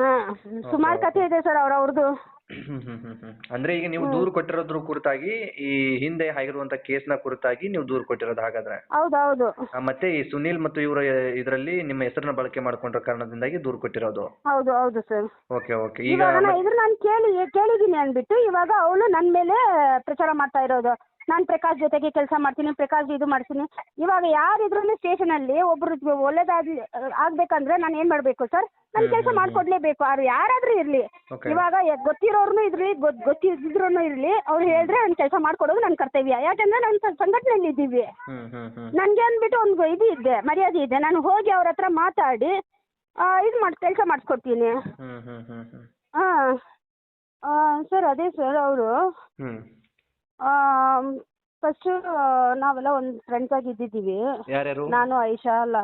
ಹಾಂ ಸುಮಾರು ಕಥೆ ಇದೆ ಸರ್ ಅವ್ರ ಅವ್ರದ್ದು ಹ್ಮ್ ಹ್ಮ್ ಹ್ಮ್ ಹ್ಮ್. ಅಂದ್ರೆ ಈಗ ನೀವು ದೂರು ಕೊಟ್ಟಿರೋದ್ರ ಕುರಿತಾಗಿ ಈ ಹಿಂದೆ ಆಗಿರುವಂತ ಕೇಸ್ನ ಕುರಿತಾಗಿ ನೀವು ದೂರು ಕೊಟ್ಟಿರೋದು ಹಾಗಾದ್ರೆ? ಹೌದು ಹೌದು ಆ, ಮತ್ತೆ ಈ ಸುನೀಲ್ ಮತ್ತು ಇವರ ಇದರಲ್ಲಿ ನಿಮ್ಮ ಹೆಸರನ್ನ ಬಳಕೆ ಮಾಡ್ಕೊಂಡಿರೋ ಕಾರಣದಿಂದಾಗಿ ದೂರು ಕೊಟ್ಟಿರೋದು? ಹೌದು ಹೌದು ಸರ್. Okay okay. ಈಗ ಇವಾಗ ನಾ ಇದ್ರ ನಾನು ಕೇಳಿ ಕೇಳಿದ್ದೀನಿ ಅಂದ್ಬಿಟ್ಟು ಇವಾಗ ಅವಳು ನನ್ನ ಮೇಲೆ ಪ್ರಚಾರ ಮಾಡ್ತಾ ಇರೋದು. ನಾನು ಪ್ರಕಾಶ್ ಜೊತೆಗೆ ಕೆಲಸ ಮಾಡ್ತೀನಿ ಪ್ರಕಾಶ್ ಇದು ಮಾಡ್ತೀನಿ. ಇವಾಗ ಯಾರಿದ್ರುನು ಸ್ಟೇಷನ್ ಅಲ್ಲಿ ಒಬ್ರು ಒಳ್ಳೇದಾಗ್ಲಿ ಆಗ್ಬೇಕಂದ್ರೆ ನಾನು ಏನ್ ಮಾಡ್ಬೇಕು ಸರ್ ನನ್ ಕೆಲಸ ಮಾಡ್ಕೊಡ್ಲೇಬೇಕು. ಅವ್ರು ಯಾರಾದ್ರೂ ಇರ್ಲಿ. ಇವಾಗ ಗೊತ್ತಿರೋರ್ನು ಇರ್ಲಿ ಗೊತ್- ಗೊತ್ತಿದ್ರು ಇರ್ಲಿ. ಅವ್ರು ಹೇಳಿದ್ರೆ ನನ್ ಕೆಲಸ ಮಾಡ್ಕೊಡೋದು ನನ್ ಕರ್ತವ್ಯ. ಯಾಕಂದ್ರೆ ನಾನು ಸಂಘಟನೆ ಸಂಘಟನೆಯಲ್ಲಿ ಇದ್ದೀವಿ. ನನಗೆ ಅಂದ್ಬಿಟ್ಟು ಒಂದು ಇದು ಇದೆ ಮರ್ಯಾದೆ ಇದೆ. ನಾನು ಹೋಗಿ ಅವ್ರ ಹತ್ರ ಮಾತಾಡಿ ಇದು ಮಾಡಿ ಕೆಲಸ ಮಾಡಿಸ್ಕೊಡ್ತೀನಿ. ಆ ಹಾಂ. ಸರ್ ಅದೇ ಸರ್ ಅವರು ಫಸ್ಟು ನಾವೆಲ್ಲ ಒಂದು ಫ್ರೆಂಡ್ಸ್ ಆಗಿ ಇದ್ದಿದ್ದೀವಿ ಯಾರ್ಯಾರು? ನಾನು ಐಶಾ ಅಲ್ಲ.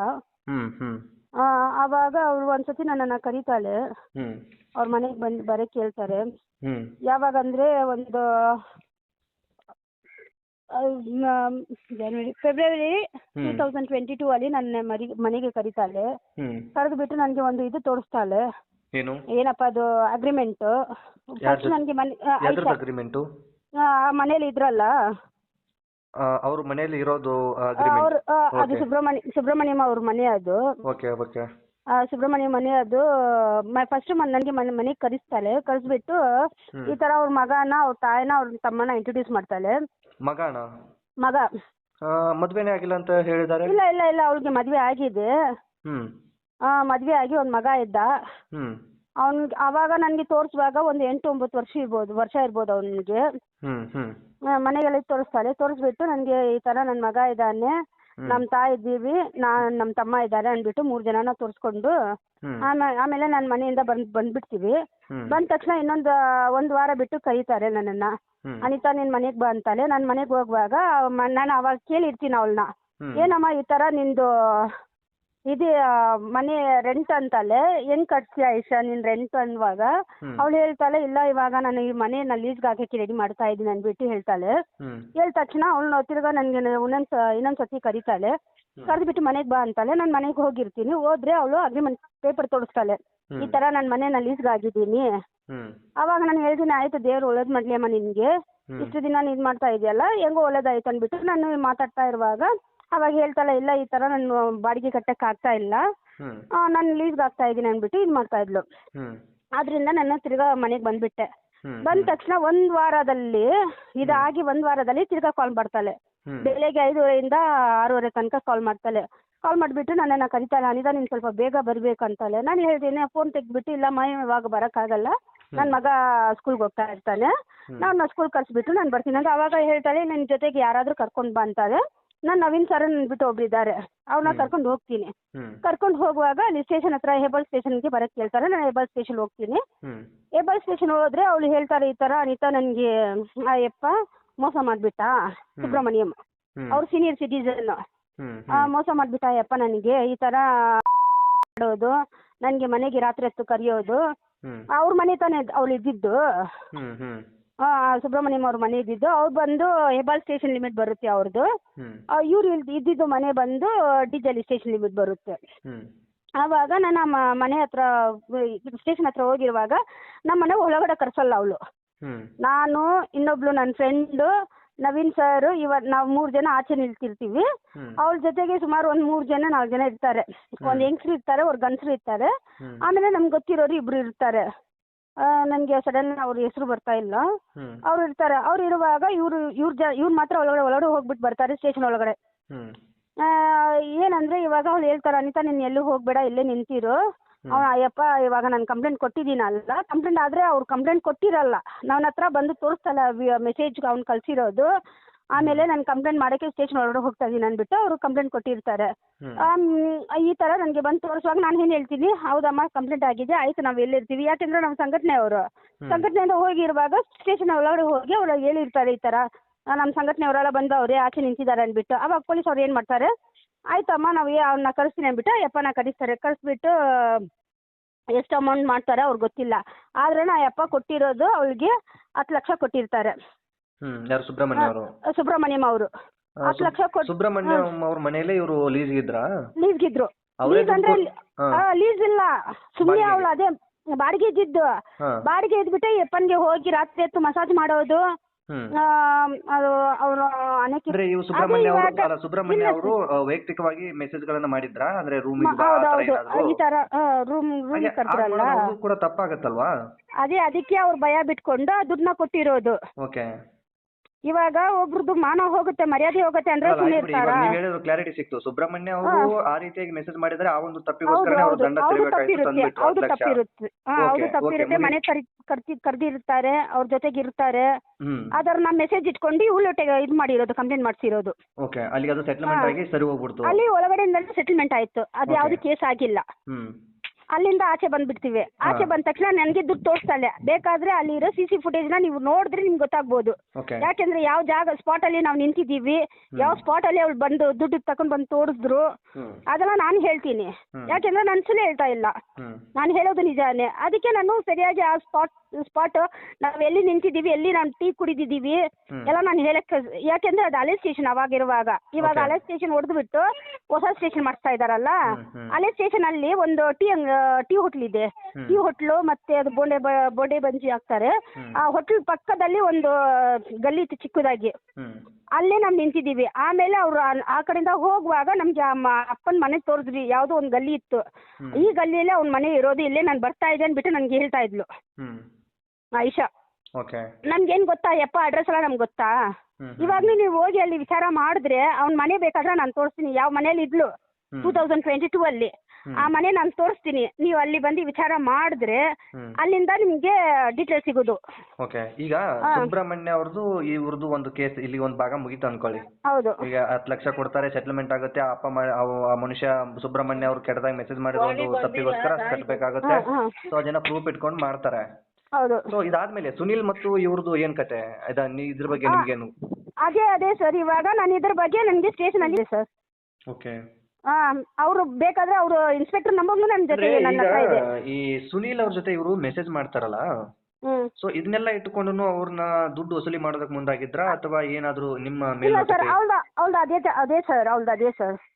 ಹ್ಮ್ ಹ್ಮ್. ಆ, ಆವಾಗ ಅವ್ರು ಒಂದ್ಸತಿ ನನ್ನನ್ನು ಕರೀತಾಳೆ. ಹ್ಮ್. ಅವ್ರ ಮನೆಗೆ ಬಂದು ಬರೋಕ್ಕೆ ಕೇಳ್ತಾರೆ. ಹ್ಮ್. ಯಾವಾಗ ಅಂದರೆ ಒಂದು January February two hmm. Thousand twenty two ಅಲ್ಲಿ ನನ್ನ ಮರಿ ಮನೆಗೆ ಕರೀತಾಳೆ. ಹ್ಮ್. ಕರೆದು ಬಿಟ್ಟು ನನಗೆ ಒಂದು ಇದು ತೋರಿಸ್ತಾಳೆ. ಏನು? ಏನಪ್ಪ ಅದು ಅಗ್ರಿಮೆಂಟ್ ಫಸ್ಟ್ ನನ್ಗೆ ನನಗೆ ಮನೆ ಆ, ಯಾವ್ದ್ರದ್ದು ಐಶಾ. ಅಗ್ರಿಮೆಂಟು ಮನೇಲಿ ಇದ್ರಲ್ಲ? ಅವ್ರ ಮನೇಲಿ ಇರೋದು ಅದು Okay. ಸುಬ್ರಹ್ಮಣ್ಯ ಸುಬ್ರಹ್ಮಣ್ಯಂ ಅವ್ರ ಮನೆ ಅದು. ಓಕೆ ಓಕೆ ಆ, ಸುಬ್ರಹ್ಮಣ್ಯ ಮನೆ ಅದು. ಫಸ್ಟ್ ನನಗೆ ಮನೆ ಮನೆಗೆ ಕರೆಸ್ತಾಳೆ. ಕರೆಸ್ಬಿಟ್ಟು ಹ್ಮ್. ಈ ತರ ಅವ್ರ ಮಗನ ಅವ್ರ ತಾಯಿನ ಅವ್ರ ತಮ್ಮನ ಇಂಟ್ರೊಡ್ಯೂಸ್ ಮಾಡ್ತಾಳೆ. ಮಗನ? ಮಗ. ಮದ್ವೆನೇ ಆಗಿಲ್ಲ ಅಂತ ಹೇಳಿದಾರೆ? ಇಲ್ಲ ಇಲ್ಲ ಇಲ್ಲ ಅವ್ಳಿಗೆ ಮದ್ವೆ ಆಗಿದೆ. ಹ್ಮ್. ಆ, ಮದುವೆ ಆಗಿ ಒಂದ್ ಮಗ ಇದ್ದ. ಹ್ಮ್. ಅವ್ನಿಗೆ ಅವಾಗ ನನಗೆ ತೋರಿಸುವಾಗ ಒಂದು ಎಂಟು ಒಂಬತ್ತು ವರ್ಷ ಇರ್ಬೋದು ವರ್ಷ ಇರ್ಬೋದು ಅವನಿಗೆ. ಹ್ಮ್ ಹ್ಮ್. ಮನೆಗೆಲ್ಲ ತೋರಿಸ್ತಾಳೆ. ತೋರಿಸ್ಬಿಟ್ಟು ನನಗೆ ಈ ತರ ನನ್ನ ಮಗ ಇದ್ದಾನೆ ನಮ್ ನಮ್ಮ ತಾಯಿ ಇದ್ದೀವಿ ನಾನು ನಮ್ಮ ತಮ್ಮ ಇದ್ದಾರೆ ಅಂದ್ಬಿಟ್ಟು ಮೂರು ಜನನ ತೋರಿಸ್ಕೊಂಡು ಹ್ಮ್. ಆಮೇಲೆ ಆಮೇಲೆ ನಾನು ಮನೆಯಿಂದ ಬಂದು ಬಂದ್ಬಿಡ್ತೀವಿ. ಹ್ಮ್. ಬಂದ ತಕ್ಷಣ ಇನ್ನೊಂದು ಒಂದು ವಾರ ಬಿಟ್ಟು ಕರೀತಾರೆ ನನ್ನನ್ನ. ಹ್ಮ್. ಅನಿತಾ ನಿನ್ನ ಮನೆಗೆ ಬಾ ಅಂತಾಳೆ. ನಾನು ಮನೆಗೆ ಹೋಗುವಾಗ ನಾನು ಅವಾಗ ಕೇಳಿರ್ತೀನಿ ಅವಳನ್ನ ಹ್ಮ್. ಏನಮ್ಮ ಈ ತರ ನಿಂದು ಇದು ಮನೆ ರೆಂಟ್ ಅಂತಾಳೆ ಹೆಂಗ್ ಕಟ್ತೀಯ ಐಶಾ ನೀನು ರೆಂಟ್ ಅನ್ನುವಾಗ. ಅವಳು ಹೇಳ್ತಾಳೆ ಇಲ್ಲ ಇವಾಗ ನಾನು ಈ ಮನೆನ ಲೀಸ್ಗೆ ಹಾಕಕ್ಕೆ ರೆಡಿ ಮಾಡ್ತಾ ಇದ್ದೀನಿ ಅಂದ್ಬಿಟ್ಟು ಹೇಳ್ತಾಳೆ. ಹೇಳ್ ಹೇಳಿದ ತಕ್ಷಣ ಅವಳು ತಿರ್ಗಾ ನನಗೆ ಇನ್ನೊಂದು ಇನ್ನೊಂದು ಸತಿ ಕರೀತಾಳೆ. ಕರೆದ್ಬಿಟ್ಟು ಮನೆಗೆ ಬಾ ಅಂತಾಳೆ. ನಾನು ಮನೆಗೆ ಹೋಗಿರ್ತೀನಿ. ಹೋದ್ರೆ ಅವಳು ಅಗ್ರಿಮೆಂಟ್ ಪೇಪರ್ ತೋರಿಸ್ತಾಳೆ ಈ ತರ ನಾನು ಮನೆನ ಲೀಸ್ಗೆ ಆಗಿದ್ದೀನಿ ಅವಾಗ ನಾನು ಹೇಳ್ತೀನಿ ಆಯ್ತು ದೇವ್ರು ಒಳ್ಳೇದು ಮಾಡಲಿ ಅಮ್ಮ ನಿನಗೆ. ಇಷ್ಟು ದಿನ ನೀನು ಮಾಡ್ತಾ ಇದೆಯಲ್ಲ ಹೆಂಗೋ ಒಳ್ಳೇದಾಯ್ತು ಅಂದ್ಬಿಟ್ಟು ನಾನು ಮಾತಾಡ್ತಾ ಇರುವಾಗ ಅವಾಗ ಹೇಳ್ತಾಳೆ ಇಲ್ಲ ಈ ತರ ನಾನು ಬಾಡಿಗೆ ಕಟ್ಟಕ್ಕೆ ಆಗ್ತಾ ಇಲ್ಲ. ಹ್ಮ್. ನಾನು ಲೀಸ್ಗೆ ಆಗ್ತಾ ಇದ್ದೀನಿ ಅಂದ್ಬಿಟ್ಟು ಇದು ಮಾಡ್ತಾ ಇದ್ಲು. ಹ್ಮ್. ಆದ್ರಿಂದ ನಾನು ತಿರ್ಗಾ ಮನೆಗೆ ಬಂದ್ಬಿಟ್ಟೆ. ಹ್ಮ್ ಬಂದ ತಕ್ಷಣ ಒಂದ್ ವಾರದಲ್ಲಿ ಇದಾಗಿ ಒಂದ್ ವಾರದಲ್ಲಿ ತಿರ್ಗಾ ಕಾಲ್ ಮಾಡ್ತಾಳೆ. ಹ್ಮ್. ಬೆಳಗ್ಗೆ ಐದುವರೆಯಿಂದ ಆರೂವರೆ ತನಕ ಕಾಲ್ ಮಾಡ್ತಾಳೆ. ಕಾಲ್ ಮಾಡಿಬಿಟ್ಟು ನನ್ನನ್ನು ಕರಿತಾಳೆ ಅನಿತಾ ನೀನು ಸ್ವಲ್ಪ ಬೇಗ ಬರ್ಬೇಕಂತಾಳೆ. ನಾನ್ ಹೇಳ್ತೀನಿ ಫೋನ್ ತೆಗೆದ್ಬಿಟ್ಟು ಇಲ್ಲ ಮನೆ ಇವಾಗ ಬರೋಕ್ಕಾಗಲ್ಲ. ನನ್ನ ಮಗ ಸ್ಕೂಲ್ಗೆ ಹೋಗ್ತಾ ಇರ್ತಾನೆ. ನಾನು ಸ್ಕೂಲ್ ಕಳಿಸ್ಬಿಟ್ಟು ನಾನು ಬರ್ತೀನಿ. ಅಂತ ಅವಾಗ ಹೇಳ್ತಾಳೆ ನನ್ನ ಜೊತೆಗೆ ಯಾರಾದರೂ ಕರ್ಕೊಂಡು ಬಾ ಅಂತಾಳೆ. ನಾನು ನವೀನ್ ಸರ್ ಅಂದ್ಬಿಟ್ಟು ಒಬ್ರಿದ್ದಾರೆ ಅವ್ರನ್ನ ಕರ್ಕೊಂಡು ಹೋಗ್ತೀನಿ. ಕರ್ಕೊಂಡು ಹೋಗುವಾಗ ಅಲ್ಲಿ ಸ್ಟೇಷನ್ ಹತ್ರ ಹೆಬಲ್ ಸ್ಟೇಷನ್ಗೆ ಬರಕ್ಕೆ ಹೇಳ್ತಾರೆ ನಾನು ಹೆಬಲ್ ಸ್ಟೇಷನ್ ಹೋಗ್ತೀನಿ. ಹೇಬಲ್ ಸ್ಟೇಷನ್ ಹೋದ್ರೆ ಅವಳು ಹೇಳ್ತಾರೆ ಈ ತರ ಅನಿತಾ ನನಗೆ ಅಯ್ಯಪ್ಪ ಮೋಸ ಮಾಡ್ಬಿಟ್ಟ? ಸುಬ್ರಹ್ಮಣ್ಯಂ. ಅವ್ರ ಸೀನಿಯರ್ ಸಿಟಿಸನ್ ಮೋಸ ಮಾಡ್ಬಿಟ್ಟ ಅಯ್ಯಪ್ಪ ನನಗೆ? ಈ ತರ ಮಾಡೋದು. ನನಗೆ ಮನೆಗೆ ರಾತ್ರಿ ಹೊತ್ತು ಕರೆಯೋದು. ಅವ್ರ ಮನೆ ತಾನೇ ಅವಳು ಇದ್ದಿದ್ದು. ಆ, ಸುಬ್ರಹ್ಮಣ್ಯಂ ಅವ್ರ ಮನೆ ಇದ್ದಿದ್ದು ಅವ್ರು ಬಂದು ಹೆಬ್ಬಾಳ್ ಸ್ಟೇಷನ್ ಲಿಮಿಟ್ ಬರುತ್ತೆ ಅವ್ರದ್ದು ಹ್ಮ್. ಇವ್ರು ಇದ್ದಿದ್ದು ಮನೆ ಬಂದು ಡಿಜಲಿ ಸ್ಟೇಷನ್ ಲಿಮಿಟ್ ಬರುತ್ತೆ. ಹ್ಮ್. ಆವಾಗ ನಾನು ಮನೆ ಹತ್ರ ಸ್ಟೇಷನ್ ಹತ್ರ ಹೋಗಿರುವಾಗ ನಮ್ಮ ಮನೆ ಒಳಗಡೆ ಕರ್ಸಲ್ಲ ಅವಳು. ಹ್ಮ್. ನಾನು ಇನ್ನೊಬ್ಳು ನನ್ನ ಫ್ರೆಂಡು ನವೀನ್ ಸರ್ ಇವ ನಾವು ಮೂರು ಜನ ಆಚೆ ನಿಲ್ತಿರ್ತೀವಿ. ಹ್ಮ್. ಅವಳ ಜೊತೆಗೆ ಸುಮಾರು ಒಂದ್ ಮೂರು ಜನ ನಾಲ್ಕು ಜನ ಇರ್ತಾರೆ. ಒಂದ್ ಹೆಂಗಸ್ರು ಇರ್ತಾರೆ ಅವ್ರು ಗಂಡಸರು ಇರ್ತಾರೆ. ಹ್ಮ್. ಆಮೇಲೆ ನಮ್ಗೆ ಗೊತ್ತಿರೋರು ಇಬ್ರು ಇರ್ತಾರೆ. ನನಗೆ ಸಡನ್ ಅವ್ರ ಹೆಸರು ಬರ್ತಾ ಇಲ್ಲ. ಅವ್ರು ಇರ್ತಾರೆ. ಅವ್ರು ಇರುವಾಗ ಇವರು ಇವ್ರ ಜ ಇವ್ರು ಮಾತ್ರ ಒಳಗಡೆ ಒಳಗಡೆ ಹೋಗ್ಬಿಟ್ಟು ಬರ್ತಾರೆ ಸ್ಟೇಷನ್ ಒಳಗಡೆ. ಏನಂದ್ರೆ ಇವಾಗ ಅವ್ಳು ಹೇಳ್ತಾರೆ ಅನಿತಾ ನೀನು ಎಲ್ಲೂ ಹೋಗಬೇಡ ಇಲ್ಲೇ ನಿಂತಿರು. ಅವ್ನ ಅಯ್ಯಪ್ಪ ಇವಾಗ ನಾನು ಕಂಪ್ಲೇಂಟ್ ಕೊಟ್ಟಿದ್ದೀನಲ್ಲ. ಕಂಪ್ಲೇಂಟ್ ಆದರೆ ಅವ್ರು ಕಂಪ್ಲೇಂಟ್ ಕೊಟ್ಟಿರಲ್ಲ. ನನ್ನ ಹತ್ರ ಬಂದು ತೋರಿಸ್ತಲ್ಲ ಮೆಸೇಜ್ ಅವ್ನು ಕಳಿಸಿರೋದು. ಆಮೇಲೆ ನಾನು ಕಂಪ್ಲೇಂಟ್ ಮಾಡೋಕ್ಕೆ ಸ್ಟೇಷನ್ ಒಳಗಡೆ ಹೋಗ್ತಾ ಇದ್ದೀನಿ ಅಂದ್ಬಿಟ್ಟು ಅವರು ಕಂಪ್ಲೇಂಟ್ ಕೊಟ್ಟಿರ್ತಾರೆ. ಆಮ್, ಈ ಥರ ನನಗೆ ಬಂದು ತೋರಿಸುವಾಗ ನಾನು ಏನು ಹೇಳ್ತೀನಿ ಹೌದಮ್ಮ ಕಂಪ್ಲೇಂಟ್ ಆಗಿದೆ ಆಯಿತು ನಾವು ಎಲ್ಲಿರ್ತೀವಿ ಯಾಕೆಂದ್ರೆ ನಮ್ಮ ಸಂಘಟನೆಯವರು ಸಂಘಟನೆಯಿಂದ ಹೋಗಿರುವಾಗ ಸ್ಟೇಷನ್ ಒಳಗಡೆ ಹೋಗಿ ಅವ್ರು ಹೇಳಿರ್ತಾರೆ ಈ ಥರ ನಮ್ಮ ಸಂಘಟನೆಯವರೆಲ್ಲ ಬಂದು ಅವರೇ ಆಚೆ ನಿಂತಿದ್ದಾರೆ ಅಂದ್ಬಿಟ್ಟು. ಅವಾಗ ಪೊಲೀಸ್ ಅವ್ರು ಏನು ಮಾಡ್ತಾರೆ ಆಯ್ತಮ್ಮ ನಾವು ಅವ್ರನ್ನ ಕಳಿಸ್ತೀನಿ ಅಂದ್ಬಿಟ್ಟು ಯಪ್ಪನ ಕರೆಸ್ತಾರೆ. ಕರೆಸ್ಬಿಟ್ಟು ಎಷ್ಟು ಅಮೌಂಟ್ ಮಾಡ್ತಾರೆ ಅವ್ರಿಗೆ ಗೊತ್ತಿಲ್ಲ. ಆದ್ರೆ ನಾ ಯಪ್ಪ ಕೊಟ್ಟಿರೋದು ಅವಳಿಗೆ ಹತ್ತು ಲಕ್ಷ ಕೊಟ್ಟಿರ್ತಾರೆ. ಹ್ಮ್ ಯಾರು ಸುಬ್ರಹ್ಮಣ್ಯ ಅವರು ಸುಬ್ರಹ್ಮಣ್ಯಂ ಅವರು ಹತ್ತು ಲಕ್ಷ ಕೊಟ್ಟು ಸುಬ್ರಹ್ಮಣ್ಯಂ ಅವ್ರ ಮನೆಯಲ್ಲೇ ಇವರು ಲೀಸ್ ಇದ್ರಾ ಲೀಸ್ಗಿದ್ರು ಗಿದ್ರು. ಲೀಸ್ ಅಂದ್ರೆ ದುಡ್ಡು ಕೊಡ್- ಹಾ. ಲೀಸ್ ಇಲ್ಲ. ಸುಮ್ಮನೆ ಬಾಡಿಗೆಗೆ. ಅವಳು ಅದೇ ಬಾಡಿಗೆ ಇದ್ದಿದ್ದು. ಹಾ. ಬಾಡಿಗೆ ಇದ್ಬಿಟ್ಟು ಯಪ್ಪನ್ಗೆ ಹೋಗಿ ರಾತ್ರಿ ಹೊತ್ತು ಮಸಾಜ್ ಮಾಡೋದು. ಹ್ಮ್. ಆ, ಅದು ಅವರು ಅನೇಕ ಅಂದ್ರೆ ಇವು ಸುಬ್ರಹ್ಮಣ್ಯ ಅವರು ಇವಾಗ- ಅಲ್ಲ ಸುಬ್ರಹ್ಮಣ್ಯ ಇಲ್ಲ. ಅವರು ವೈಯಕ್ತಿಕವಾಗಿ ಮೆಸೇಜ್ ಗಳನ್ನ ಮಾಡಿದ್ರಾ? ಅಂದ್ರೆ ರೂಮ್ ಮ- ಈ ತರ ರೂಮ್ ರೂಮ್ ಅವ್ರ್ದು ಕೂಡ ತಪ್ಪಾಗತ್ತಲ್ವಾ? ಅದೇ ಅದಕ್ಕೆ ಅವ್ರು ಭಯ ಬಿಟ್ಕೊಂಡು ದುಡ್ಡನ್ನ ಕೊಟ್ಟಿರೋದು. ಓಕೆ ಇವಾಗ ಒಬ್ರದ್ದು ಮಾನ ಹೋಗುತ್ತೆ ಮರ್ಯಾದೆ ಹೋಗುತ್ತೆ ಅಂದ್ರೆ ಸುಮ್ಮನೆ ಇರ್ತಾರಾ ನೀವ್ ಹೇಳಿದ್ರು ಕ್ಲಾರಿಟಿ ಸಿಕ್ತು. ಸುಬ್ರಹ್ಮಣ್ಯ ಅವರು ಆ ರೀತಿಯಾಗಿ ಮೆಸೇಜ್ ಮಾಡಿದ್ರೆ ಆ ಒಂದು ಹೌದು ಅವ್ರು ದಂಡ ತಪ್ಪಿರುತ್ತೆ. ತಂದ್ಬಿಟ್ರು ಹೌದು ಹತ್ತು ಲಕ್ಷ. ತಪ್ಪಿರುತ್ತೆ. ಹಾ Okay, ಹೌದು okay, ತಪ್ಪಿರುತ್ತೆ. ಮನೆ ಕರಿ ಕರ್ತಿ ಕರ್ದಿರ್ತಾರೆ ಅವ್ರ ಜೊತೆಗೆ ಇರ್ತಾರೆ. ಹ್ಮ್. ಅದರ ನಾ ಮೆಸೇಜ್ ಇಟ್ಕೊಂಡು ಇವ್ಳು ಇದು ಮಾಡಿರೋದು ಕಂಪ್ಲೇಂಟ್ ಮಾಡಿಸಿರೋದು. ಓಕೆ ಅಲ್ಲಿಗೆ ಅದು ಸೆಟಲ್ಮೆಂಟ್ ಹಾ. ಆಗಿ ಸರಿ ಹೋಗ್ಬಿಡ್ತು. ಅಲ್ಲಿ ಒಳಗಡೆ ಸೆಟಲ್ಮೆಂಟ್ ಆಯ್ತು. ಅದು Okay. ಯಾವ್ದು ಕೇಸ್ ಆಗಿಲ್ಲ. ಹ್ಮ್. ಅಲ್ಲಿಂದ ಆಚೆ ಬಂದ್ಬಿಡ್ತೀವಿ. ಆಚೆ ಬಂದ ತಕ್ಷಣ ನನಗೆ ದುಡ್ಡು ತೋರಿಸ್ತಾಳೆ. ಬೇಕಾದ್ರೆ ಅಲ್ಲಿ ಇರೋ ಸಿ ಸಿ ಫುಟೇಜ್ನ ನೀವು ನೋಡಿದ್ರೆ ನಿಮ್ಗೆ ಗೊತ್ತಾಗ್ಬೋದು. ಓಕೆ ಯಾಕೆಂದ್ರೆ ಯಾವ ಜಾಗ ಸ್ಪಾಟ್ ಅಲ್ಲಿ ನಾವು ನಿಂತಿದ್ದೀವಿ. ಯಾವ ಸ್ಪಾಟ್ ಅಲ್ಲಿ ಅವ್ಳು ಬಂದು ದುಡ್ಡು ತಕೊಂಡ್ ಬಂದು ತೋರಿಸಿದ್ರು ಅದೆಲ್ಲ ನಾನು ಹೇಳ್ತೀನಿ. ಯಾಕೆಂದ್ರೆ ನಾನು ಸುಳ್ಳು ಹೇಳ್ತಾ ಇಲ್ಲ. ಹ್ಮ್. ನಾನು ಹೇಳೋದು ನಿಜಾನೇ. ಅದಕ್ಕೆ ನಾನು ಸರಿಯಾಗಿ ಆ ಸ್ಪಾಟ್ ಸ್ಪಾಟ್ ನಾವು ಎಲ್ಲಿ ನಿಂತಿದ್ದೀವಿ ಎಲ್ಲಿ ನಾನ್ ಟೀ ಕುಡಿದಿದ್ದೀವಿ ಹ್ಮ್. ಎಲ್ಲ ನಾನು ಹೇಳಕ್ಕೆ ಯಾಕೆಂದ್ರೆ ಅದು ಹಳೆ ಸ್ಟೇಷನ್ ಅವಾಗಿರುವಾಗ. ಇವಾಗ. ಹಳೆ ಸ್ಟೇಷನ್ ಹೊಡೆದ್ಬಿಟ್ಟು ಹೊಸ ಸ್ಟೇಷನ್ ಮಾಡ್ತಾ ಇದಾರಲ್ಲ. ಹಳೆ ಸ್ಟೇಷನ್ ಅಲ್ಲಿ ಒಂದು ಟೀ ಅಂಗ್ ಟೀ ಹೋಟ್ಲ್ ಇದೆ. ಟೀ ಹೋಟ್ಲು ಮತ್ತೆ ಅದು ಬೋಂಡೆ ಬ- ಬೋಂಡೆ ಬಜ್ಜಿ ಹಾಕ್ತಾರೆ. ಆ ಹೋಟ್ಲ್ ಪಕ್ಕದಲ್ಲಿ ಒಂದು ಗಲ್ಲಿ ಇತ್ತು ಚಿಕ್ಕದಾಗಿ. ಅಲ್ಲೇ ನಾವು ನಿಂತಿದ್ದೀವಿ. ಆಮೇಲೆ ಅವರು ಆ ಕಡೆಯಿಂದ ಹೋಗುವಾಗ ನಮ್ಗೆ ಅಪ್ಪನ ಮನೆ ತೋರಿಸ್ರಿ ಯಾವುದೋ ಒಂದು ಗಲ್ಲಿ ಇತ್ತು. ಈ ಗಲ್ಲಿಯಲ್ಲೇ ಅವ್ನ ಮನೆ ಇರೋದು ಇಲ್ಲೇ ನಾನು ಬರ್ತಾ ಇದ್ದೆ ಅಂದ್ಬಿಟ್ಟು ನನಗೆ ಹೇಳ್ತಾ ಇದ್ಲು. ಆಯಿಷಾ ಓಕೆ. ಏನು ಗೊತ್ತಾ? ಯಪ್ಪ ಅಡ್ರೆಸ್ ಎಲ್ಲ ನಮ್ಗೆ ಗೊತ್ತಾ? ಹ್ಮ್ ಇವಾಗಲೂ ನೀವು ಹೋಗಿ ಅಲ್ಲಿ ವಿಚಾರ ಮಾಡಿದ್ರೆ ಅವ್ನ ಮನೆ ಬೇಕಾದ್ರೆ ನಾನು ತೋರಿಸ್ತೀನಿ. ಯಾವ ಮನೇಲಿ ಇದ್ಲು? ಹ್ಮ್. ಟೂ ತೌಸಂಡ್ ಟ್ವೆಂಟಿ ಟೂ ಅಲ್ಲಿ. ಹ್ಮ್. ಆ ಮನೆ ನಾನು ತೋರಿಸ್ತೀನಿ. ನೀವು ಅಲ್ಲಿ ಬಂದು ವಿಚಾರ ಮಾಡಿದ್ರೆ ಹ್ಮ್. ಅಲ್ಲಿಂದ ನಿಮಗೆ ಡೀಟೇಲ್ ಸಿಗೋದು. ಓಕೆ. ಈಗ ಹಾ. ಸುಬ್ರಹ್ಮಣ್ಯ ಅವ್ರದ್ದು ಇವ್ರದ್ದು ಒಂದು ಕೇಸ್ ಇಲ್ಲಿ ಒಂದು ಭಾಗ ಮುಗಿತು ಅನ್ಕೊಳ್ಳಿ. ಹೌದು. ಈಗ ಹತ್ತು ಲಕ್ಷ ಕೊಡ್ತಾರೆ ಸೆಟಲ್ಮೆಂಟ್ ಆಗುತ್ತೆ ಆ ಅಪ್ಪ ಮ- ಅವ- ಆ ಮನುಷ್ಯ ಸುಬ್ರಹ್ಮಣ್ಯ ಅವ್ರು ಕೆಟ್ಟದಾಗ ಮೆಸೇಜ್ ಮಾಡಿದ ಒಂದು ತಪ್ಪಿಗೋಸ್ಕರ ಕಟ್ಟಬೇಕಾಗುತ್ತೆ ಹಾ, ಹಾ. ಸೊ ಅದನ್ನ ಪ್ರೂಫ್ ಇಟ್ಕೊಂಡು ಮಾಡ್ತಾರೆ. ಹೌದು. ಸೊ ಇದಾದ್ಮೇಲೆ ಸುನಿಲ್ ಮತ್ತು ಇವ್ರದ್ದು ಏನ್ ಕತೆ? ಇದಾ- ನೀ- ಇದ್ರ ಬಗ್ಗೆ. ನಿಮ್ಗೇನು ಅದೇ ಅದೇ ಸರ್. ಇವಾಗ ನಾನು ಇದ್ರ ಬಗ್ಗೆ ನನಗೆ ಸ್ಟೇಷನ್ ಅಲ್ಲಿ ಸರ್. ಓಕೆ. ಆ ಅವರು ಬೇಕಾದ್ರೆ ಅವರು ಇನ್ಸ್ಪೆಕ್ಟರ್ ನಂಬರ್ನು ನನ್ನ ಜೊತೆ ನನ್ನ ಹತ್ರ ಇದೆ. ಈ ಸುನಿಲ್ ಅವ್ರ ಜೊತೆ ಇವರು ಮೆಸೇಜ್ ಮಾಡ್ತಾರಲ್ಲ? ಸೊ ಇದನ್ನೆಲ್ಲ ಇಟ್ಕೊಂಡು ಅವ್ರನ್ನ ದುಡ್ಡು ವಸೂಲಿ ಮಾಡೋದಕ್ಕೆ ಮುಂದಾಗಿದ್ರ? ಅಥವಾ ಏನಾದ್ರು ನಿಮ್ಮ ಇಲ್ಲ ಸರ್ ಅವಳ್ದು ಅವಳ್ದು ಅದೇ ತ- ಅದೇ ಸರ್ ಅವಳ್ದು ಅದೇ ಸರ್.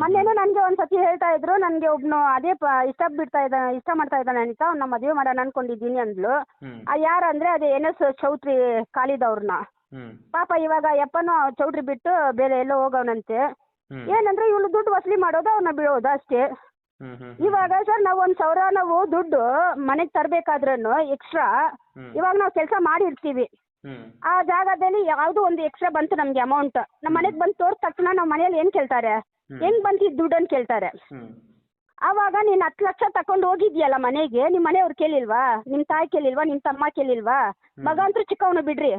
ಮೊನ್ನೆನೂ ನನಗೆ ಒಂದು ಸತಿ ಹೇಳ್ತಾ ಇದ್ರು ನನಗೆ ಒಬ್ನು ಅದೇ ಪ ಇಷ್ಟ ಬಿಡ್ತಾ ಇದ್ದಾನೆ ಇಷ್ಟ ಮಾಡ್ತಾ ಇದ್ದಾನೆ ಅಂತ ಅವ್ನ ಮದ್ವೆ ಮಾಡೋಣ ಆ ಆ ಯಾರಂದ್ರೆ ಅದೇ ಎನ್ ಎಸ್ ಚೌಟ್ರಿ ಕಾಲಿದವ್ರನ್ನ ಅವ್ರನ್ನ ಪಾಪ ಇವಾಗ ಯಪ್ಪನು ಚೌಟ್ರಿ ಬಿಟ್ಟು ಬೇರೆ ಎಲ್ಲೋ ಹೋಗವನಂತೆ. ಏನಂದ್ರೆ ಇವಳು ದುಡ್ಡು ವಸೂಲಿ ಮಾಡೋದು ಅವ್ನ ಬಿಡೋದು ಅಷ್ಟೇ. ಇವಾಗ ಸರ್ ನಾವು ಒಂದು ಸಾವಿರ ನಾವು ದುಡ್ಡು ಮನೆಗೆ ತರಬೇಕಾದ್ರೂ ಎಕ್ಸ್ಟ್ರಾ ಇವಾಗ ನಾವು ಕೆಲಸ ಮಾಡಿರ್ತೀವಿ. ಆ ಜಾಗದಲ್ಲಿ ಯಾವುದೋ ಒಂದು ಎಕ್ಸ್ಟ್ರಾ ಬಂತು ನಮಗೆ ಅಮೌಂಟ್ ನಮ್ಮ ಮನೆಗೆ ಬಂದು ತೋರಿದ ತಕ್ಷಣ ನಮ್ಮ ಮನೇಲಿ ಏನು ಕೇಳ್ತಾರೆ. ಹೆಂಗ್ ಬಂದಿದ್ ದುಡ್ಡು ಅಂತ ಕೇಳ್ತಾರೆ. ಅವಾಗ ಆವಾಗ ಹತ್ ಹತ್ತು ಲಕ್ಷ ತಕೊಂಡು ಹೋಗಿದ್ಯಲ್ಲ ಮನೆಗೆ ನಿಮ್ ಮನೆಯವ್ರು ಕೇಳಿಲ್ವಾ? ನಿಮ್ ತಾಯಿ ಕೇಳಿಲ್ವಾ? ನಿಮ್ ತಮ್ಮ ಕೇಳಿಲ್ವಾ? ಮಗ ಅಂತೂ ಚಿಕ್ಕವನು ಬಿಡ್ರಿ.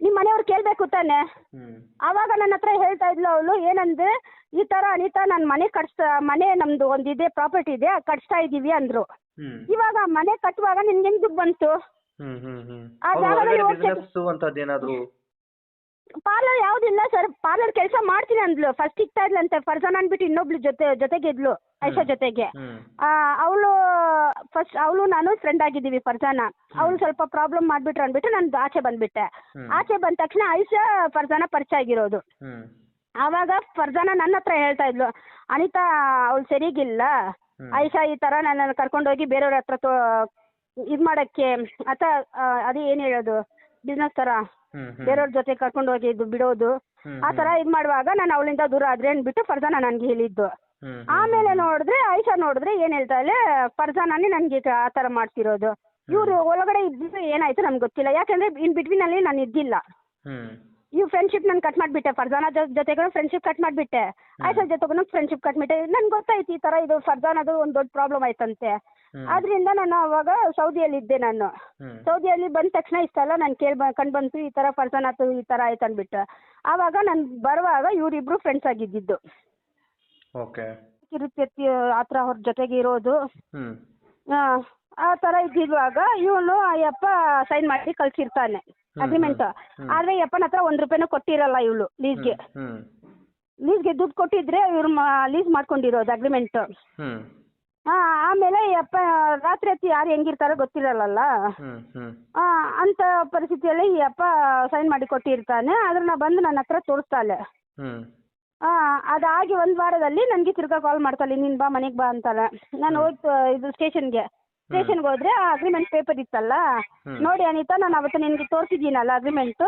ನಿಮ್ ಮನೆಯವ್ರು ಕೇಳ್ಬೇಕು ತಾನೆ. ಅವಾಗ ಆವಾಗ ನನ್ನ ಹತ್ರ ಹೇಳ್ತಾ ಇದ್ಲು ಅವಳು ಏನಂದ್ರೆ ಈ ತರ ಅನಿತಾ ನಾನ್ ಮನೆ ಕಟ್ಸ್ತಾ ಮನೆ ನಮ್ದು ಒಂದಿದೆ ಇದೆ ಪ್ರಾಪರ್ಟಿ ಇದೆ ಕಟ್ಸ್ತಾ ಇದೀವಿ ಅಂದ್ರು. ಇವಾಗ ಮನೆ ಕಟ್ಟುವಾಗ ನಿನ್ಗೆ ಹೆಂಗ್ ದುಡ್ಡು ಬಂತು? ಹ್ಮ್ ಹ್ಮ್ ಹ್ಮ್. ಆ ಜಾಗದಲ್ಲಿ ಹೋಗ್ತಾ- ಏನಾದ್ರು ಪಾರ್ಲರ್ ಯಾವುದಿಲ್ಲ ಸರ್ ಪಾರ್ಲರ್ ಕೆಲಸ ಮಾಡ್ತೀನಿ ಅಂದ್ಲು. ಫಸ್ಟ್ ಸಿಗ್ತಾ ಇದ್ಲಂತೆ ಫರ್ಜಾನ್ ಅಂದ್ಬಿಟ್ಟು ಇನ್ನೊಬ್ಳು ಜೊತೆ ಜೊತೆಗೆ ಇದ್ಲು ಐಶಾ ಜೊತೆಗೆ. ಅವಳು ಫಸ್ಟ್ ಅವಳು ನಾನು ಫ್ರೆಂಡ್ ಆಗಿದ್ದೀವಿ ಫರ್ಜಾನ ಅವಳು ಸ್ವಲ್ಪ ಪ್ರಾಬ್ಲಮ್ ಮಾಡ್ಬಿಟ್ರು ಅಂದ್ಬಿಟ್ಟು ನಾನು ಆಚೆ ಬಂದ್ಬಿಟ್ಟೆ. ಆಚೆ ಬಂದ ತಕ್ಷಣ ಐಶಾ ಫರ್ಜಾನ ಪರಿಚಯ ಆಗಿರೋದು. ಆವಾಗ ಫರ್ಜಾನ ನನ್ನ ಹತ್ರ ಹೇಳ್ತಾ ಇದ್ಲು. ಅನಿತಾ ಅವಳು ಸರಿಗಿಲ್ಲ. ಐಶಾ ಈ ತರ ನನ್ನನ್ನು ಕರ್ಕೊಂಡೋಗಿ ಬೇರೆಯವ್ರ ಹತ್ರ ಇದ್ ಮಾಡಕ್ಕೆ ಅಥವಾ ಅದೇ ಏನು ಹೇಳೋದು? ಬಿಸ್ನೆಸ್ ಹ್ಮ್ ಬೇರೆಯವ್ರ ಜೊತೆ ಕರ್ಕೊಂಡು ಹೋಗಿ ಇದು ಬಿಡೋದು ಆ ತರ ಇದ್ ಮಾಡುವಾಗ ನಾನು ಅವಳಿಂದ ದೂರ ಆದ್ರೆ ಅಂದ್ಬಿಟ್ಟು ಫರ್ಜಾನ ನನ್ಗೆ ಹೇಳಿದ್ದು. ಆಮೇಲೆ ನೋಡಿದ್ರೆ ಆಯಿಷಾ ನೋಡಿದ್ರೆ ಏನ್ ಹೇಳ್ತಾ ಇಲ್ಲ ಫರ್ಜಾನೇ ನನ್ಗೆ ಆ ತರ ಮಾಡ್ತಿರೋದು. ಇವ್ರು ಒಳಗಡೆ ಇದ್ದು ಏನಾಯ್ತು ನಮ್ಗೆ ಗೊತ್ತಿಲ್ಲ. ಯಾಕಂದ್ರೆ ಇನ್ ಬಿಟ್ವೀನಲ್ಲಿ ನಾನು ಇದ್ದಿಲ್ಲ. ಇವ್ ಫ್ರೆಂಡ್ಶಿಪ್ ನಾನು ಕಟ್ ಮಾಡ್ಬಿಟ್ಟೆ. ಫರ್ಜಾನ ಜೊತೆಗೂ ಫ್ರೆಂಡ್ಶಿಪ್ ಕಟ್ ಮಾಡ್ಬಿಟ್ಟೆ. ಆಯ್ತಾ ಜೊತೆಗೂ ಫ್ರೆಂಡ್ಶಿಪ್ ಕಟ್ ಮಾಡ್ಬಿಟ್ಟೆ. ನನ್ಗೆ ಗೊತ್ತಾಯ್ತು ಈ ತರ ಇದು ಫರ್ಜಾನದು ಒಂದು ದೊಡ್ಡ ಪ್ರಾಬ್ಲಮ್ ಆಯ್ತಂತೆ. ಆದ್ರಿಂದ ನಾನು ಅವಾಗ ಸೌದಿಯಲ್ಲಿ ಇದ್ದೆ ನಾನು. ಹ್ಮ್. ಸೌದಿಯಲ್ಲಿ ಬಂದ ತಕ್ಷಣ ಇಷ್ಟೆಲ್ಲ ನಾನು ಕೇಳಿ ಕಂಡು ಬಂತು ಈ ತರ ಪರ್ಸನ್ ಆತು ಈ ತರ ಆಯ್ತು ಅಂದ್ಬಿಟ್ಟು. ಆವಾಗ ನಾನು ಬರುವಾಗ ಇವರಿಬ್ರು ಫ್ರೆಂಡ್ಸ್ ಆಗಿದ್ದಿದ್ದು. ಓಕೆ. ಕಿರುತ್ಯತ್ತಿ ಆ ಥರ ಅವ್ರ ಜೊತೆಗೆ ಇರೋದು. ಹ್ಮ್. ಆ, ಆ ಥರ ಇದ್ದಿರುವಾಗ ಇವನು ಅಯ್ಯಪ್ಪ ಸೈನ್ ಮಾಡಿ ಕಳ್ಸಿರ್ತಾನೆ. ಅಗ್ರಿಮೆಂಟ್ ಹ್ಮ್. ಆದ್ರೆ ಯಪ್ಪನ ಹತ್ರ ಒಂದ್ ರೂಪಾಯಿನೂ ಕೊಟ್ಟಿರಲ್ಲ ಇವಳು ಲೀಸ್ಗೆ ಹ್ಮ್ ಲೀಸ್ಗೆ ದುಡ್ಡು ಕೊಟ್ಟಿದ್ರೆ ಇವ್ರು ಲೀಸ್ ಮಾಡ್ಕೊಂಡಿರೋದು ಅಗ್ರಿಮೆಂಟ್ ಹ್ಮ್. ಯಪ್ಪ ರಾತ್ರಿ ಹೊತ್ತು ಯಾರು ಹೆಂಗಿರ್ತಾರೋ ಗೊತ್ತಿರಲ್ಲ ಹ್ಮ್ ಅಂತ ಪರಿಸ್ಥಿತಿಯಲ್ಲಿ ಈ ಅಪ್ಪ ಸೈನ್ ಮಾಡಿ ಕೊಟ್ಟಿರ್ತಾನೆ. ಅದನ್ನ ಬಂದು ನನ್ನ ಹತ್ರ ತೋರಿಸ್ತಾಳೆ. ಹ್ಮ್. ಆ, ಅದಾಗಿ ಒಂದ್ ವಾರದಲ್ಲಿ ನನಗೆ ತಿರ್ಗಾ ಕಾಲ್ ಮಾಡ್ತಾಳೆ ನೀನ್ ಬಾ ಮನೆಗೆ ಬಾ ಅಂತಾಳೆ. ನಾನು ಹೋಗ್ ತ- ಇದು ಸ್ಟೇಷನ್ಗೆ. ಸ್ಟೇಷನ್ಗೆ ಹೋದ್ರೆ ಆ ಅಗ್ರಿಮೆಂಟ್ ಪೇಪರ್ ಇತ್ತಲ್ಲ? ನೋಡಿ ಅನಿತಾ ನಾನು ಅವತ್ತು ನಿನ್ಗೆ ತೋರಿಸಿದ್ದೀನಲ್ಲ ಅಗ್ರಿಮೆಂಟು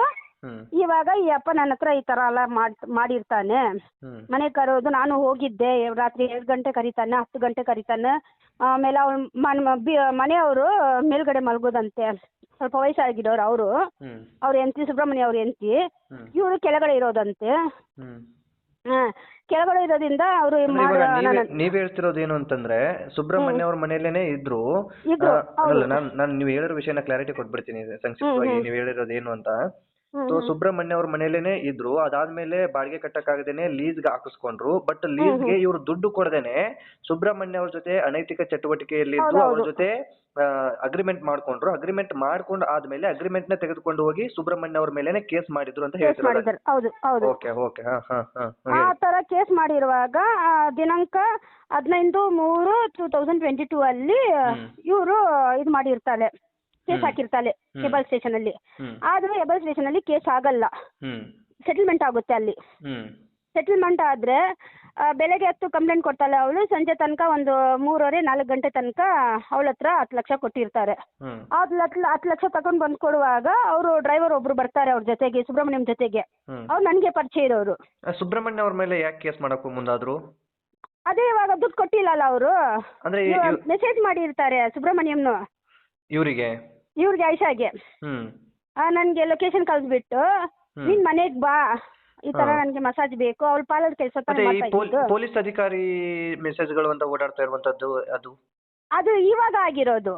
ಇವಾಗ ಈ ಅಪ್ಪ ನನ್ನ ಹತ್ರ ಈ ತರ ಎಲ್ಲ ಮಾಡ್ ಮಾಡಿರ್ತಾನೆ. ಮನೆ ಕರೋದು ನಾನು ಹೋಗಿದ್ದೆ ರಾತ್ರಿ ಎರಡು ಗಂಟೆ ಕರೀತಾನೆ ಹತ್ತು ಗಂಟೆ ಕರೀತಾನೆ. ಆಮೇಲೆ ಅವ್ರ ಮನೆಯವರು ಮೇಲ್ಗಡೆ ಮಲಗೋದಂತೆ. ಸ್ವಲ್ಪ ವಯಸ್ಸಾಗಿರೋರು ಅವರು. ಅವ್ರ ಹೆಂಡತಿ ಸುಬ್ರಹ್ಮಣ್ಯ ಅವ್ರ ಹ್ಮ್. ಇವರು ಕೆಳಗಡೆ ಇರೋದಂತೆ. ಕೆಳಗಡೆ ಇರೋದ್ರಿಂದ ಅವರು ನೀವ್ ಹೇಳ್ತಿರೋದು ಏನು ಅಂತಂದ್ರೆ ಸುಬ್ರಹ್ಮಣ್ಯ ಅವ್ರ ಮನೆಯಲ್ಲೇನೆ ಇದ್ರು. ಅಲ್ಲ ನಾನ್ ನೀವ್ ಹೇಳಿರೋ ವಿಷಯನ ಕ್ಲಾರಿಟಿ ಕೊಟ್ಬಿಡ್ತೀನಿ ಸಂಕ್ಷಿಪ್ತವಾಗಿ ನೀವು ಹೇಳಿರೋದು ಏನು ಅಂತ. ಸೊ ಸುಬ್ರಹ್ಮಣ್ಯ ಅವ್ರ ಮನೇಲೇನೆ ಇದ್ರು. ಅದಾದ್ಮೇಲೆ ಬಾಡಿಗೆ ಕಟ್ಟಕ್ಕಾಗದೇನೆ ಲೀಸ್ಗೆ ಹಾಕಿಸ್ಕೊಂಡ್ರು. ಬಟ್ ಲೀಸ್ಗೆ ಇವ್ರು ದುಡ್ಡು ಕೊಡದೇನೆ ಸುಬ್ರಹ್ಮಣ್ಯ ಅವ್ರ ಜೊತೆ ಅನೈತಿಕ ಚಟುವಟಿಕೆಯಲ್ಲಿದ್ದು ಅವ್ರ ಜೊತೆ ಅಗ್ರಿಮೆಂಟ್ ಮಾಡ್ಕೊಂಡ್ರು. ಅಗ್ರಿಮೆಂಟ್ ಮಾಡ್ಕೊಂಡು ಆದ್ಮೇಲೆ ಅಗ್ರಿಮೆಂಟ್ನ ತೆಗೆದುಕೊಂಡು ಹೋಗಿ ಸುಬ್ರಹ್ಮಣ್ಯ ಅವ್ರ ಮೇಲೆನೆ ಕೇಸ್ ಮಾಡಿದ್ರು ಅಂತ ಹೇಳ್ತಾರೆ ಓಕೆ ಓಕೆ ಆ ತರ ಕೇಸ್ ಮಾಡಿರುವಾಗ ದಿನಾಂಕ ಹದಿನೈದು ಮೂರು ಟೂ ತೌಸಂಡ್ ಟ್ವೆಂಟಿ ಟೂ ಅಲ್ಲಿ ಇವರು ಇದು ಮಾಡಿರ್ತಾಳೆ ಕೇಸ್ ಹಾಕಿರ್ತಾಳೆ ಹೆಬಲ್ ಸ್ಟೇಷನಲ್ಲಿ ಆದ್ರೆ ಎಬಲ್ ಹೆಬಲ್ ಸ್ಟೇಷನಲ್ಲಿ ಕೇಸ್ ಆಗಲ್ಲ. ಸೆಟಲ್ಮೆಂಟ್ ಆಗುತ್ತೆ ಅಲ್ಲಿ. ಸೆಟಲ್ಮೆಂಟ್ ಆದ್ರೆ ಬೆಳಗ್ಗೆ ಹತ್ತು ಕಂಪ್ಲೇಂಟ್ ಕೊಡ್ತಾಳೆ ಅವಳು ಸಂಜೆ ತನಕ ಒಂದು ಮೂರುವರೆ ನಾಲ್ಕು ಗಂಟೆ ತನಕ ಅವಳ ಹತ್ರ ಹತ್ತು ಲಕ್ಷ ಕೊಟ್ಟಿರ್ತಾರೆ. ಹತ್ತು ಹತ್ತು ಲಕ್ಷ ತಗೊಂಡ್ ಬಂದ್ ಕೊಡುವಾಗ ಅವರು ಡ್ರೈವರ್ ಒಬ್ರು ಬರ್ತಾರೆ ಅವ್ರ ಜೊತೆಗೆ ಸುಬ್ರಹ್ಮಣ್ಯಂ ಜೊತೆಗೆ. ಅವ್ರು ನನಗೆ ಪರಿಚಯ ಇರೋರು. ಸುಬ್ರಹ್ಮಣ್ಯ ಅವ್ರ ಮೇಲೆ ಯಾಕೆ ಕೇಸ್ ಮಾಡಕ್ಕೂ ಮುಂದಾದ್ರು? ಅದೇ ಇವಾಗ ದುಡ್ಡು ಕೊಟ್ಟಿಲ್ಲಲ್ಲ ಅವರು. ಅಂದ್ರೆ ಇವ್- ಮೆಸೇಜ್ ಮಾಡಿರ್ತಾರೆ ಸುಬ್ರಹ್ಮಣ್ಯಂನು. ಇವ್ರಿಗೆ? ಇವ್ರಿಗೆ ಹ್ಮ್. ನನಗೆ ಲೊಕೇಶನ್ ಕಳಿಸ್ಬಿಟ್ಟು ನಿನ್ ಮನೆಗೆ ಬಾ. ಈ ತರ ನನಗೆ ಮಸಾಜ್ ಬೇಕು. ಅವ್ಳ ಪಾರ್ಲರ್ ಕೆಲಸ ಮತ್ತೆ ಈ ಮಾಡ್ತಾ ಪೊಲ್- ಪೊಲೀಸ್ ಅಧಿಕಾರಿ ಮೆಸೇಜ್ಗಳು ಅಂತ ಓಡಾಡ್ತಾ ಇರುವಂತದ್ದು ಅದು? ಅದು ಇವಾಗ ಆಗಿರೋದು.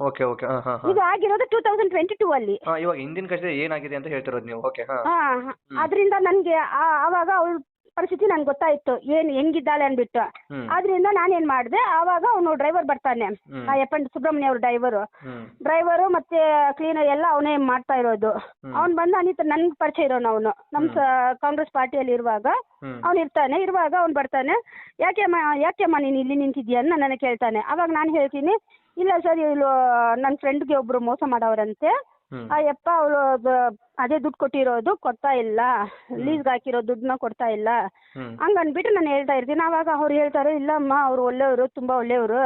Okay okay. ಹಾ ಹಾ ಹಾ. ಇದು ಆಗಿರೋದು ಟೂ ತೌಸಂಡ್ ಟ್ವೆಂಟಿ ಟೂ ಅಲ್ಲಿ. ಹಾ ಇವಾಗ ಹಿಂದಿನ ಕಷ್ಟ ಏನಾಗಿದೆ ಅಂತ ಹೇಳ್ತಿರೋದು ನೀವು. ಓಕೆ ಹಾ. ಹಾ ಅದರಿಂದ ನನಗೆ ಆವಾಗ ಅವಳ ಪರಿಸ್ಥಿತಿ ನಂಗೆ ಗೊತ್ತಾಯ್ತು. ಏನು ಹೆಂಗಿದ್ದಾಳೆ ಅಂದ್ಬಿಟ್ಟು. ಆದ್ರಿಂದ ನಾನೇನ್ ಮಾಡಿದೆ ಆವಾಗ ಅವನು ಡ್ರೈವರ್ ಬರ್ತಾನೆ. ಆ ಯಪ್ಪನ್ ಸುಬ್ರಹ್ಮಣ್ಯ ಅವ್ರ ಡ್ರೈವರು ಡ್ರೈವರ್ ಮತ್ತೆ ಕ್ಲೀನರ್ ಎಲ್ಲ ಅವನೇ ಮಾಡ್ತಾ ಇರೋದು. ಅವ್ನು ಬಂದು ಅನಿತ ನನ್ ಪರಿಚಯ ಇರೋನು ಅವನು. ನಮ್ ಕಾಂಗ್ರೆಸ್ ಪಾರ್ಟಿಯಲ್ಲಿ ಇರುವಾಗ ಅವ್ನ್ ಇರ್ತಾನೆ. ಇರುವಾಗ ಅವ್ನು ಬರ್ತಾನೆ. ಯಾಕೆಮ್ಮ ಯಾಕೆಮ್ಮ ನೀನು ಇಲ್ಲಿ ನಿಂತಿದ್ಯಾ ಅಂತ ನನಗೆ ಕೇಳ್ತಾನೆ. ಅವಾಗ ನಾನು ಹೇಳ್ತೀನಿ ಇಲ್ಲ ಸರ್ ಇವಳು ನನ್ನ ಫ್ರೆಂಡ್ಗೆ ಒಬ್ರು ಮೋಸ ಮಾಡವ್ರಂತೆ. ಆ ಯಪ್ಪ ಅವಳು ಅದೇ ದುಡ್ಡು ಕೊಟ್ಟಿರೋದು ಕೊಡ್ತಾ ಇಲ್ಲ. ಲೀಸ್ಗೆ ಹಾಕಿರೋ ದುಡ್ಡನ್ನ ಕೊಡ್ತಾ ಇಲ್ಲ. ಹಂಗನ್ಬಿಟ್ಟು ಹಂಗ್ ಅಂದ್ಬಿಟ್ಟು ನಾನು ಹೇಳ್ತಾ ಇರ್ತೀನಿ. ಆವಾಗ ಅವ್ರು ಹೇಳ್ತಾರೆ ಇಲ್ಲಮ್ಮ ಅವ್ರು ಒಳ್ಳೆಯವರು ತುಂಬಾ ಒಳ್ಳೆಯವರು.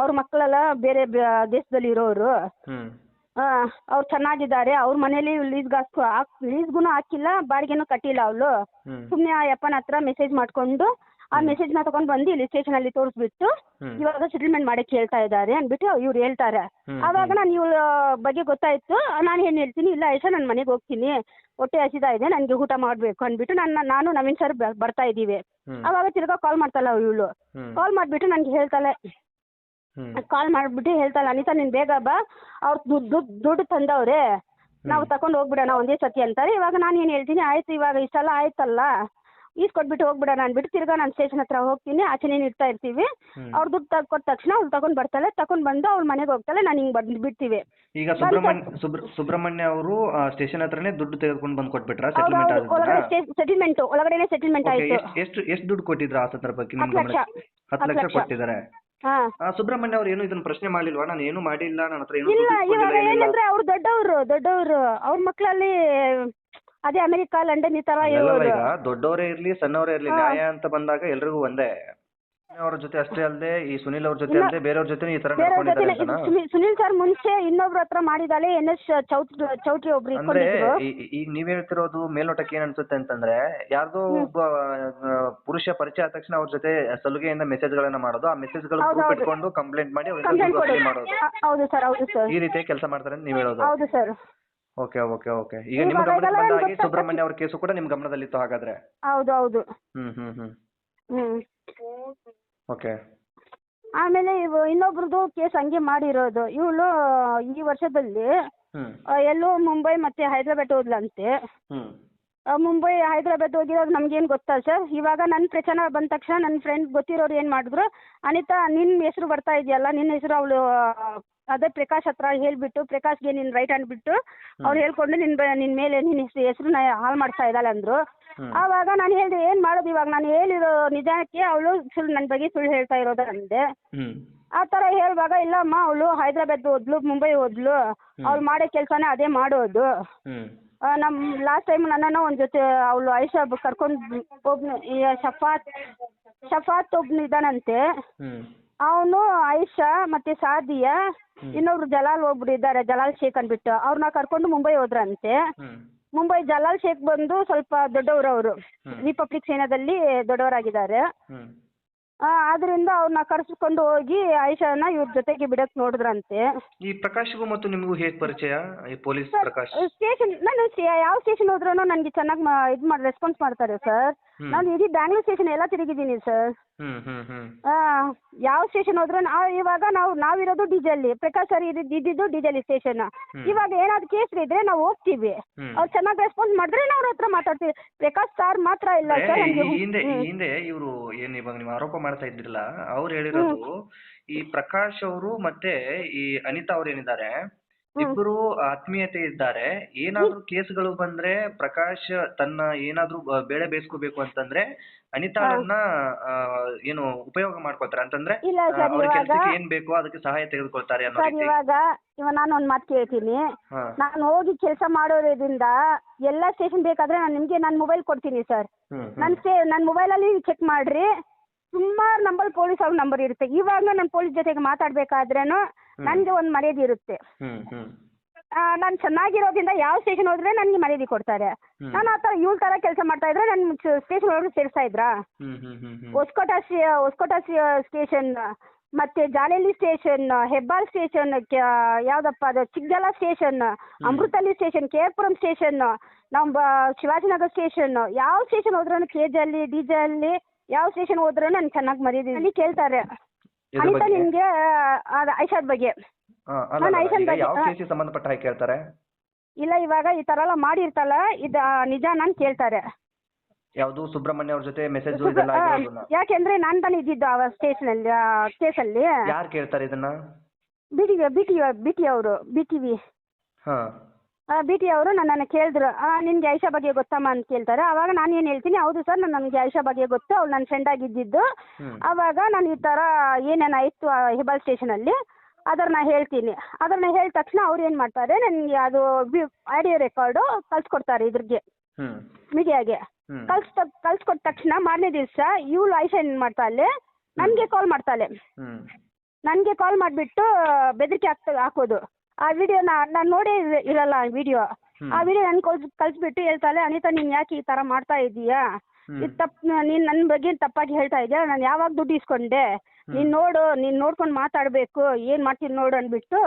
ಅವ್ರ ಮಕ್ಕಳೆಲ್ಲ ಬೇರೆ ದೇಶದಲ್ಲಿ ಇರೋರು ಆ ಅವ್ರು ಚೆನ್ನಾಗಿದ್ದಾರೆ. ಅವ್ರ ಮನೇಲಿ ಲೀಸ್ಗೆ ಹಾಕಿ ಲೀಸ್ಗೂ ಹಾಕಿಲ್ಲ ಬಾಡಿಗೆನೂ ಕಟ್ಟಿಲ್ಲ ಅವಳು. ಸುಮ್ಮನೆ ಆ ಯಪ್ಪನ ಹತ್ರ ಮೆಸೇಜ್ ಮಾಡ್ಕೊಂಡು ಆ ಮೆಸೇಜ್ನ ತಗೊಂಡ್ ಬಂದು ಇಲ್ಲಿ ಸ್ಟೇಷನಲ್ಲಿ ತೋರಿಸ್ಬಿಟ್ಟು ಹ್ಮ್. ಇವಾಗ ಸೆಟಲ್ಮೆಂಟ್ ಮಾಡಕ್ಕೆ ಹೇಳ್ತಾ ಇದ್ದಾರೆ ಅಂದ್ಬಿಟ್ಟು ಇವ್ರು ಹೇಳ್ತಾರೆ. ಅವಾಗ ನಾನು ಇವ್ರ ಬಗ್ಗೆ ಗೊತ್ತಾಯ್ತು. ನಾನು ಏನ್ ಹೇಳ್ತೀನಿ ಇಲ್ಲ ಐಶಾ ನಾನು ಮನೆಗೆ ಹೋಗ್ತೀನಿ. ಹೊಟ್ಟೆ ಹಸಿತಾ ಇದೆ ನನಗೆ ಊಟ ಮಾಡಬೇಕು ಅಂದ್ಬಿಟ್ಟು ನನ್ನ ನಾನು ನವೀನ್ ಸರ್ ಬರ್ತಾ ಇದೀವಿ ಅವಾಗ ತಿರ್ಗಾ ಕಾಲ್ ಮಾಡ್ತಾಳ ಇವಳು. ಕಾಲ್ ಮಾಡ್ಬಿಟ್ಟು ನನಗೆ ಹೇಳ್ತಾಳೆ. ಕಾಲ್ ಮಾಡ್ಬಿಟ್ಟು ಹೇಳ್ತಾಳೆ ಅನಿತಾ ನೀನ್ ಬೇಗ ಬಾ. ಅವ್ರು ದುಡ್ಡು ದುಡ್ಡು ತಂದವ್ರೆ. ನಾವು ತಗೊಂಡು ಹೋಗ್ಬಿಡೋಣ ಒಂದೇ ಸತಿ ಅಂತಾರೆ. ಇವಾಗ ನಾನು ಏನು ಹೇಳ್ತೀನಿ ಆಯ್ತು ಇವಾಗ ಇಷ್ಟೆಲ್ಲ ಆಯ್ತಲ್ಲ. ಈಸ್ಕೊಟ್ಬಿಟ್ಟು ಹೋಗ್ಬಿಡೋಣ ಅಂದ್ಬಿಟ್ಟು ತಿರ್ಗಾ ನಾನು ಸ್ಟೇಷನ್ ಹತ್ರ ಹೋಗ್ತೀನಿ ಆಚೆನೇ ಇಡ್ತಾ ಇರ್ತೀವಿ. ಅವ್ರ ಅವ್ರು ದುಡ್ಡು ಕೊಟ್ಟ ತಕ್ಷಣ ಅವ್ಳು ತಗೊಂಡ್ ಬರ್ತಾಳೆ ತಗೊಂಡ್ ಬಂದು ಅವ್ಳ ಮನೆಗೆ ಹೋಗ್ತಾಳೆ ನಾನು ಹಿಂಗ್ ಬಂದು ಬಿಡ್ತೀವಿ. ಈಗ ಸುಬ್ರಹ್ಮಣ್ಯ ಸುಬ್ರ ಸುಬ್ರಹ್ಮಣ್ಯ ಅವರು ಸ್ಟೇಷನ್ ಹತ್ರನೇ ದುಡ್ಡು ತೆಗೆದುಕೊಂಡು ಬಂದು ಕೊಟ್ಬಿಟ್ರಾ? ಸೆಟಲ್ಮೆಂಟ್ ಒಳಗಡೆ ಸೆಟಲ್ಮೆಂಟ್ ಒಳಗಡೆನೆ ಸೆಟಲ್ಮೆಂಟ್ ಆಯ್ತು. ಎಷ್ಟು ಎಷ್ಟು ದುಡ್ಡು ಕೊಟ್ಟಿದ್ರು ಆ ಸಂದರ್ಭಕ್ಕೆ ನಿಮ್ ಹತ್ತು ಗಮನ ಲಕ್ಷ. ಹತ್ತು ಹತ್ತು ಲಕ್ಷ ಲಕ್ಷ. ಕೊಟ್ಟಿದ್ದಾರೆ. ಹಾಂ. ಆ, ಸುಬ್ರಹ್ಮಣ್ಯ ಅವ್ರು ಏನು ಇದನ್ನ ಪ್ರಶ್ನೆ ಮಾಡಿಲ್ವಾ ನಾನು ಏನು ಮಾಡಿಲ್ಲ ನನ್ನ ಹತ್ರ ಏನು ಇಲ್ಲ ದುಡ್ಡು ಇವಾಗ ಇಸ್ಕೊಂಡಿಲ್ಲ ಏನಿಲ್ಲ ಏನಂದ್ರೆ ಅವ್ರು ದೊಡ್ಡವರು ದೊಡ್ಡವರು. ಅವ್ರ ಮಕ್ಕಳಲ್ಲಿ ಅದೇ ಅಮೆರಿಕ ಲಂಡನ್ ಈ ತರ ಈಗ ದೊಡ್ಡವರೇ ಇರ್ಲಿ ಸಣ್ಣವರೇ ಇರ್ಲಿ ನ್ಯಾಯ ಅಂತ ಬಂದಾಗ ಎಲ್ರಿಗೂ ಒಂದೇ. ಅವ್ರ ಜೊತೆ ಅಷ್ಟೇ ಅಲ್ಲದೆ ಈ ಸುನಿಲ್ ಅವ್ರ ಜೊತೆ ಅಲ್ಲದೆ ಬೇರೆಯವ್ರ ಜೊತೆ ಈ ತರ ಬೇರೆ ಜೊತೆ ನಡ್ಕೊಂಡಿದ್ದಾರೆ ಅಂತನಾ ಸುನಿಲ್ ಸರ್ ಮುಂಚೆ ಇನ್ನೊಬ್ರ ಹತ್ರ ಮಾಡಿದಾಳೆ ಎನ್ ಎಸ್ ಚೌಟ್ರಿ ಚೌಟ್ರಿ ಒಬ್ರು ಅಂದ್ರೆ ಇಟ್ಕೊಂಡಿದ್ರು. ಈ- ಈ- ಈಗ ನೀವ್ ಹೇಳ್ತಿರೋದು ಮೇಲ್ನೋಟಕ್ಕೆ ಏನ್ ಅನ್ಸುತ್ತೆ ಅಂತಂದ್ರೆ ಯಾರ್ದೋ ಒಬ್ಬ ಆ, ಪುರುಷ ಪರಿಚಯ ಆದ ತಕ್ಷಣ ಅವ್ರ ಜೊತೆ ಸಲುಗೆಯಿಂದ ಮೆಸೇಜ್ ಗಳನ್ನ ಮಾಡೋದು ಆ ಮೆಸೇಜ್ಗಳು ಹೌದು, ಹೌದು. ಇಟ್ಕೊಂಡು ಕಂಪ್ಲೇಂಟ್ ಮಾಡಿ ಅವ್ರಿಂದ ಕಂಪ್ಲೇಂಟ್ ಕೊಡಿ ಮಾಡೋದು. ಹೌದು ಸರ್ ಹೌದು ಸರ್. ಈ ರೀತಿ ಕೆಲಸ ಮಾಡ್ತಾರೆ ಅಂತ ನೀವ್ ಹೇಳೋದು. ಹೌದು ಸರ್. ಓಕೆ ಓಕೆ ಓಕೆ ಈಗ ಇವಾಗ ನಿಮ್ಮ ಗಮನಕ್ಕೆ ಬಂದ ಹಾಗೆ ಸುಬ್ರಹ್ಮಣ್ಯ ಅವರ ಕೇಸು ಕೂಡ ನಿಮ್ಮ ಗಮನದಲ್ಲಿತ್ತು ಹಾಗಾದ್ರೆ? ಹೌದು ಹೌದು. ಹ್ಮ್ ಹ್ಮ್ ಹ್ಮ್. ಹ್ಮ್. ಓಕೆ ಆಮೇಲೆ ಇವು ಇನ್ನೊಬ್ರದ್ದು ಕೇಸ್ ಹಂಗೆ ಮಾಡಿರೋದು. ಇವಳು ಈ ವರ್ಷದಲ್ಲಿ ಹ್ಮ್. ಆ, ಎಲ್ಲೋ ಮುಂಬೈ ಮತ್ತೆ ಹೈದ್ರಾಬಾದ್ ಹೋದ್ಲಂತೆ. ಹ್ಮ್. ಆ, ಮುಂಬೈ ಹೈದ್ರಾಬಾದ್ ಹೋಗಿರೋದು ನಮ್ಗೇನು ಗೊತ್ತಾ ಸರ್? ಇವಾಗ ನನ್ನ ಪ್ರಚನ ಬಂದ ತಕ್ಷಣ ನನ್ನ ಫ್ರೆಂಡ್ ಗೊತ್ತಿರೋರು ಏನು ಮಾಡಿದ್ರು? ಅನಿತಾ ನಿನ್ ಹೆಸರು ಬರ್ತಾ ಇದೆಯಲ್ಲ? ನಿನ್ನ ಹೆಸರು ಅವಳು ಅದೇ ಪ್ರಕಾಶ್ ಹತ್ರ ಹೇಳ್ಬಿಟ್ಟು ಪ್ರಕಾಶ್ಗೆ ನಿನ್ನ ರೈಟ್ ಬಿಟ್ಟು ಅವ್ರು ಹೇಳ್ಕೊಂಡು ನಿನ್ನ ನಿನ್ನ ಮೇಲೆ ನಿನ್ನ ಹೆಸರು ಹಾಳ್ ಹಾಳು ಮಾಡ್ತಾ ಇದ್ದಾಳೆ ಅಂದ್ರು. ಆವಾಗ ನಾನು ಹೇಳಿದೆ ಏನು ಮಾಡೋದು ಇವಾಗ? ನಾನು ಹೇಳಿರೋ ನಿಜಕ್ಕೆ ಅವಳು ಸುಳ್ಳು ನನ್ನ ಬಗ್ಗೆ ಸುಳ್ಳು ಹೇಳ್ತಾ ಇರೋದು ಅಂದೆ. ಆ ತರ ಹೇಳುವಾಗ ಇಲ್ಲಮ್ಮ ಅವಳು ಹೈದ್ರಾಬಾದ್ ಹೋದ್ಲು ಮುಂಬೈ ಹೋದ್ಲು. ಅವ್ಳು ಮಾಡೋ ಕೆಲಸನೇ ಅದೇ ಮಾಡೋದು. ನಮ್ ನಮ್ಮ ಲಾಸ್ಟ್ ಟೈಮ್ ನನ್ನನ್ನು ಒಂದು ಜೊತೆ ಅವಳು ಐಶಾ ಕರ್ಕೊಂಡ್ ಒಬ್ನು ಶಫಾತ್ ಶಫಾತ್ ಒಬ್ನು ಇದ್ದಾನಂತೆ. ಅವನು ಆಯಿಷಾ ಮತ್ತೆ ಸಾದಿಯಾ ಇನ್ನೊಬ್ರು ಜಲಾಲ್ ಒಬ್ರು ಇದ್ದಾರೆ ಜಲಾಲ್ ಶೇಖ್ ಅಂದ್ಬಿಟ್ಟು ಅವ್ರನ್ನ ಕರ್ಕೊಂಡು ಮುಂಬೈ ಹೋದ್ರಂತೆ. ಮುಂಬೈ ಜಲಾಲ್ ಶೇಖ್ ಬಂದು ಸ್ವಲ್ಪ ದೊಡ್ಡವರು ಅವರು. ರಿಪಬ್ಲಿಕ್ ಸೇನಾದಲ್ಲಿ ದೊಡ್ಡವರಾಗಿದ್ದಾರೆ. ಆದ್ರಿಂದ ಅವ್ರನ್ನ ಕರ್ಸ್ಕೊಂಡು ಹೋಗಿ ಆಯಿಷಾನ ಇವ್ರ ಜೊತೆಗೆ ಬಿಡಕ್ ನೋಡಿದ್ರಂತೆ. ಈ ಪ್ರಕಾಶ್ಗೂ ಮತ್ತು ನಿಮಗೂ ಹೇಗ್ ಪರಿಚಯ? ಈ ಪೊಲೀಸ್ ಪ್ರಕಾಶ್? ಸ್ಟೇಷನ್ ನಾನು ಯಾವ ಸ್ಟೇಷನ್ ಹೋದ್ರೂ ನನಗೆ ಚೆನ್ನಾಗಿ ಇದು ಮಾಡಿ ರೆಸ್ಪಾನ್ಸ್ ಮಾಡ್ತಾರೆ ಸರ್. ನಾನು ಇಡೀ ಬ್ಯಾಂಗ್ಳೂರ್ ಸ್ಟೇಷನ್ ಎಲ್ಲ ತಿರುಗಿದ್ದೀನಿ ಸರ್ ಹ್ಮ್ ಹ್ಮ್ ಹ್ಮ್. ಯಾವ ಸ್ಟೇಷನ್ ಹೋದ್ರು ನಾವ್ ಇವಾಗ ನಾವು ನಾವಿರೋದು ಡಿಜೆಲ್ಲಿ ಪ್ರಕಾಶ್ ಸರ್ ಇದ್ದಿದ್ದು ಇದ್ದಿದ್ದು ಡಿಜೆಲಿ ಸ್ಟೇಷನ್ ಇವಾಗ ಏನಾದ್ರು ಕೇಸ್ ಇದ್ರೆ ನಾವು ಹೋಗ್ತೀವಿ. ಹ್ಮ್. ಅವ್ರು ಚೆನ್ನಾಗಿ ರೆಸ್ಪಾನ್ಸ್ ಮಾಡಿದ್ರೆ ನಾವು ಅವ್ರ ಹತ್ರ ಮಾತಾಡ್ತೀವಿ. ಪ್ರಕಾಶ್ ಸರ್ ಮಾತ್ರ ಇಲ್ಲ ಸರ್ ಈ ಹಿಂದೆ ಈ ಹಿಂದೆ ಇವರು ಏನ್ ಇವಾಗ ನೀವು ಆರೋಪ ಮಾಡ್ತಾ ಇದ್ರಲ್ಲ ಅವ್ರು ಹೇಳಿರೋದು ಈ ಪ್ರಕಾಶ್ ಅವರು ಮತ್ತೆ ಈ ಅನಿತಾ ಅವ್ರು ಏನಿದ್ದಾರೆ ಇಬ್ಬರು ಆತ್ಮೀಯತೆ ಇದ್ದಾರೆ. ಏನಾದ್ರೂ ಕೇಸ್ಗಳು ಬಂದ್ರೆ ಪ್ರಕಾಶ್ ತನ್ನ ಏನಾದ್ರೂ ಬೇಳೆ ಬೇಸ್ಕೋಬೇಕು ಅಂತಂದ್ರೆ ಅನಿತಾಳನ್ನ ಏನು ಉಪಯೋಗ ಮಾಡ್ಕೊತಾರೆ ಅಂತಂದ್ರೆ ಇಲ್ಲ ಕೆಲಸಕ್ಕೆ ಸರ್, ಅವ್ರ ಇವಾಗ- ಕೆಲ್ಸಕ್ಕೆ ಏನ್ ಬೇಕೋ ಅದಕ್ಕೆ ಸಹಾಯ ತೆಗೆದುಕೊಳ್ತಾರೆ ಅನ್ನೋ ಸರ್ ರೀತಿ. ಇವಾಗ ಇವಾಗ ನಾನು ಒಂದು ಮಾತು ಕೇಳ್ತೀನಿ. ಹಾ. ನಾನು ಹೋಗಿ ಕೆಲಸ ಮಾಡೋದ್ರಿಂದ ಎಲ್ಲ ಸ್ಟೇಷನ್ ಬೇಕಾದ್ರೆ ನಾನು ನಿಮಗೆ ನನ್ನ ಮೊಬೈಲ್ ಕೊಡ್ತೀನಿ ಸರ್. ಹ್ಮ್ ನನ್ನ ಸ್ಟೇ ನನ್ನ ಮೊಬೈಲಲ್ಲಿ ಚೆಕ್ ಮಾಡ್ರಿ. ಸುಮಾರು ನಂಬರ್ ಪೊಲೀಸ್ ಅವ್ರ ನಂಬರ್ ಇರುತ್ತೆ. ಇವಾಗ ನಾನು ಪೊಲೀಸ್ ಜೊತೆಗೆ ಮಾತಾಡ್ಬೇಕಾದ್ರೇನು ನನಗೆ ಒಂದು ಮರ್ಯಾದೆ ಇರುತ್ತೆ. ನಾನ್ ಚೆನ್ನಾಗಿರೋದ್ರಿಂದ ಯಾವ ಸ್ಟೇಷನ್ ಹೋದ್ರೆ ನನಗೆ ಮರ್ಯಾದೆ ಕೊಡ್ತಾರೆ. ನಾನು ಆ ಥರ ತರ ಥರ ಕೆಲಸ ಮಾಡ್ತಾ ಇದ್ರೆ ನನ್ ಸ್ಟೇಷನ್ ಒಳಗೆ ಸೇರಿಸ್ತಾ ಇದ್ರಾ? ಹೊಸಕೋಟ ಹೊಸಕೋಟ ಸ್ಟೇಷನ್ ಮತ್ತೆ ಜಾಲೇಲಿ ಸ್ಟೇಷನ್ ಹೆಬ್ಬಾಳ್ ಸ್ಟೇಷನ್ ಯಾವ್ದಪ್ಪ ಅದು Chikkajala station Amruthahalli station K R Puram station ನಮ್ಮ ಶಿವಾಜಿನಗರ್ ಸ್ಟೇಷನ್ ಯಾವ ಸ್ಟೇಷನ್ ಹೋದ್ರೂ ಕೆ ಜಿ ಅಲ್ಲಿ ಡಿ ಜೆ ಅಲ್ಲಿ ಯಾವ ಸ್ಟೇಷನ್ ಹೋದ್ರೂ ನಾನು ಚೆನ್ನಾಗಿ ಮರ್ಯಾದೆ ಕೇಳ್ತಾರೆ. ಇದ್ರ ಅನಿತಾ ಬಗ್ಗೆ? ನಿಮಗೆ ಐಷಾದ್ ಬಗ್ಗೆ. ಹಾ, ಅಲ್ಲ, ನಾನು ಅಲ್ಲ, ಐಶನ್ ಈಗ ಬಗ್ಗೆ- ಯಾವ ಕೇಸಿಗೆ ಸಂಬಂಧಪಟ್ಟ ಹಾಗೆ ಕೇಳ್ತಾರೆ? ಇಲ್ಲ ಇವಾಗ ಈ ತರ ಎಲ್ಲ ಮಾಡಿರ್ತಲ್ಲ ಇದ ನಿಜ ನಾನ್ ಕೇಳ್ತಾರೆ. ಯಾವುದು? ಸುಬ್ರಹ್ಮಣ್ಯ ಅವ್ರ ಜೊತೆ ಮೆಸೇಜ್ ಇದೆಲ್ಲ ಆ, ಆಗಿರೋದನ್ನ ಯಾಕೆಂದ್ರೆ ನಾನ್ ತಾನೇ ಇದ್ದಿದ್ದು ಆ ಸ್ಟೇಷನಲ್ಲಿ ಕೇಸಲ್ಲಿ. ಯಾರು ಕೇಳ್ತಾರೆ ಇದನ್ನ? BT BT B T B T ಅವರು ಬಿಟಿವಿ ಹಾ. ಬಿ ಟಿ ಅವರು ನನ್ನನ್ನು ಕೇಳಿದ್ರು. ನಿನಗೆ ಐಷಾ ಬಗ್ಗೆ ಗೊತ್ತಮ್ಮ ಅಂತ ಕೇಳ್ತಾರೆ. ಆವಾಗ ನಾನು ಏನು ಹೇಳ್ತೀನಿ ಹೌದು ಸರ್ ನನಗೆ ಐಷಾ ಬಗ್ಗೆ ಗೊತ್ತು. ಅವ್ಳು ನನ್ನ ಫ್ರೆಂಡ್ ಆಗಿದ್ದಿದ್ದು. ಅವಾಗ ಆವಾಗ ನಾನು ಈ ಥರ ಏನೇನಾಯಿತು ಆ ಹೆಬಾಲ್ ಸ್ಟೇಷನಲ್ಲಿ ಅದನ್ನ ಹೇಳ್ತೀನಿ. ಅದನ್ನ ಹೇಳಿದ ತಕ್ಷಣ ಅವ್ರು ಏನು ಮಾಡ್ತಾರೆ ನನಗೆ ಅದು ಆಡಿಯೋ ರೆಕಾರ್ಡು ಕಳ್ಸ್ಕೊಡ್ತಾರೆ ಇದ್ರಿಗೆ. ಮೀಡಿಯಾಗೆ. ಕಳ್ಸ್ ಕಳ್ಸ್ಕೊಟ್ಟ ತಕ್ಷಣ ಮಾರನೇ ದಿವಸ ಇವಳು ಐಷಾ ಏನು ಮಾಡ್ತಾಳೆ ನನಗೆ ಕಾಲ್ ಮಾಡ್ತಾಳೆ. ನನಗೆ ಕಾಲ್ ಮಾಡಿಬಿಟ್ಟು ಬೆದರಿಕೆ ಹಾಕ್ತ ಹಾಕೋದು. ಆ ವಿಡಿಯೋನ ನಾನು ನೋಡೇ ಇರ- ಇರಲ್ಲ ಆ ವಿಡಿಯೋ ಆ ವಿಡಿಯೋ ನನ್ಗೆ ಕಳ್ಸಿ ಬಿಟ್ಟು ಹೇಳ್ತಾಳೆ ಅನಿತಾ ನೀನ್ ಯಾಕೆ ಈ ತರ ಮಾಡ್ತಾ ಇದ್ದೀಯಾ. ಇದು ತಪ್ಪು ನೀನು ನನ್ನ ಬಗ್ಗೆ ತಪ್ಪಾಗಿ ಹೇಳ್ತಾ ಇದೆಯಾ? ನಾನು ಯಾವಾಗ ದುಡ್ಡು ಇಸ್ಕೊಂಡೆ? ನೀನ್ ನೋಡು ನೀನ್ ನೋಡ್ಕೊಂಡು ಮಾತಾಡಬೇಕು ಏನು ಮಾಡ್ತೀನಿ ನೋಡು ಅಂದ್ಬಿಟ್ಟು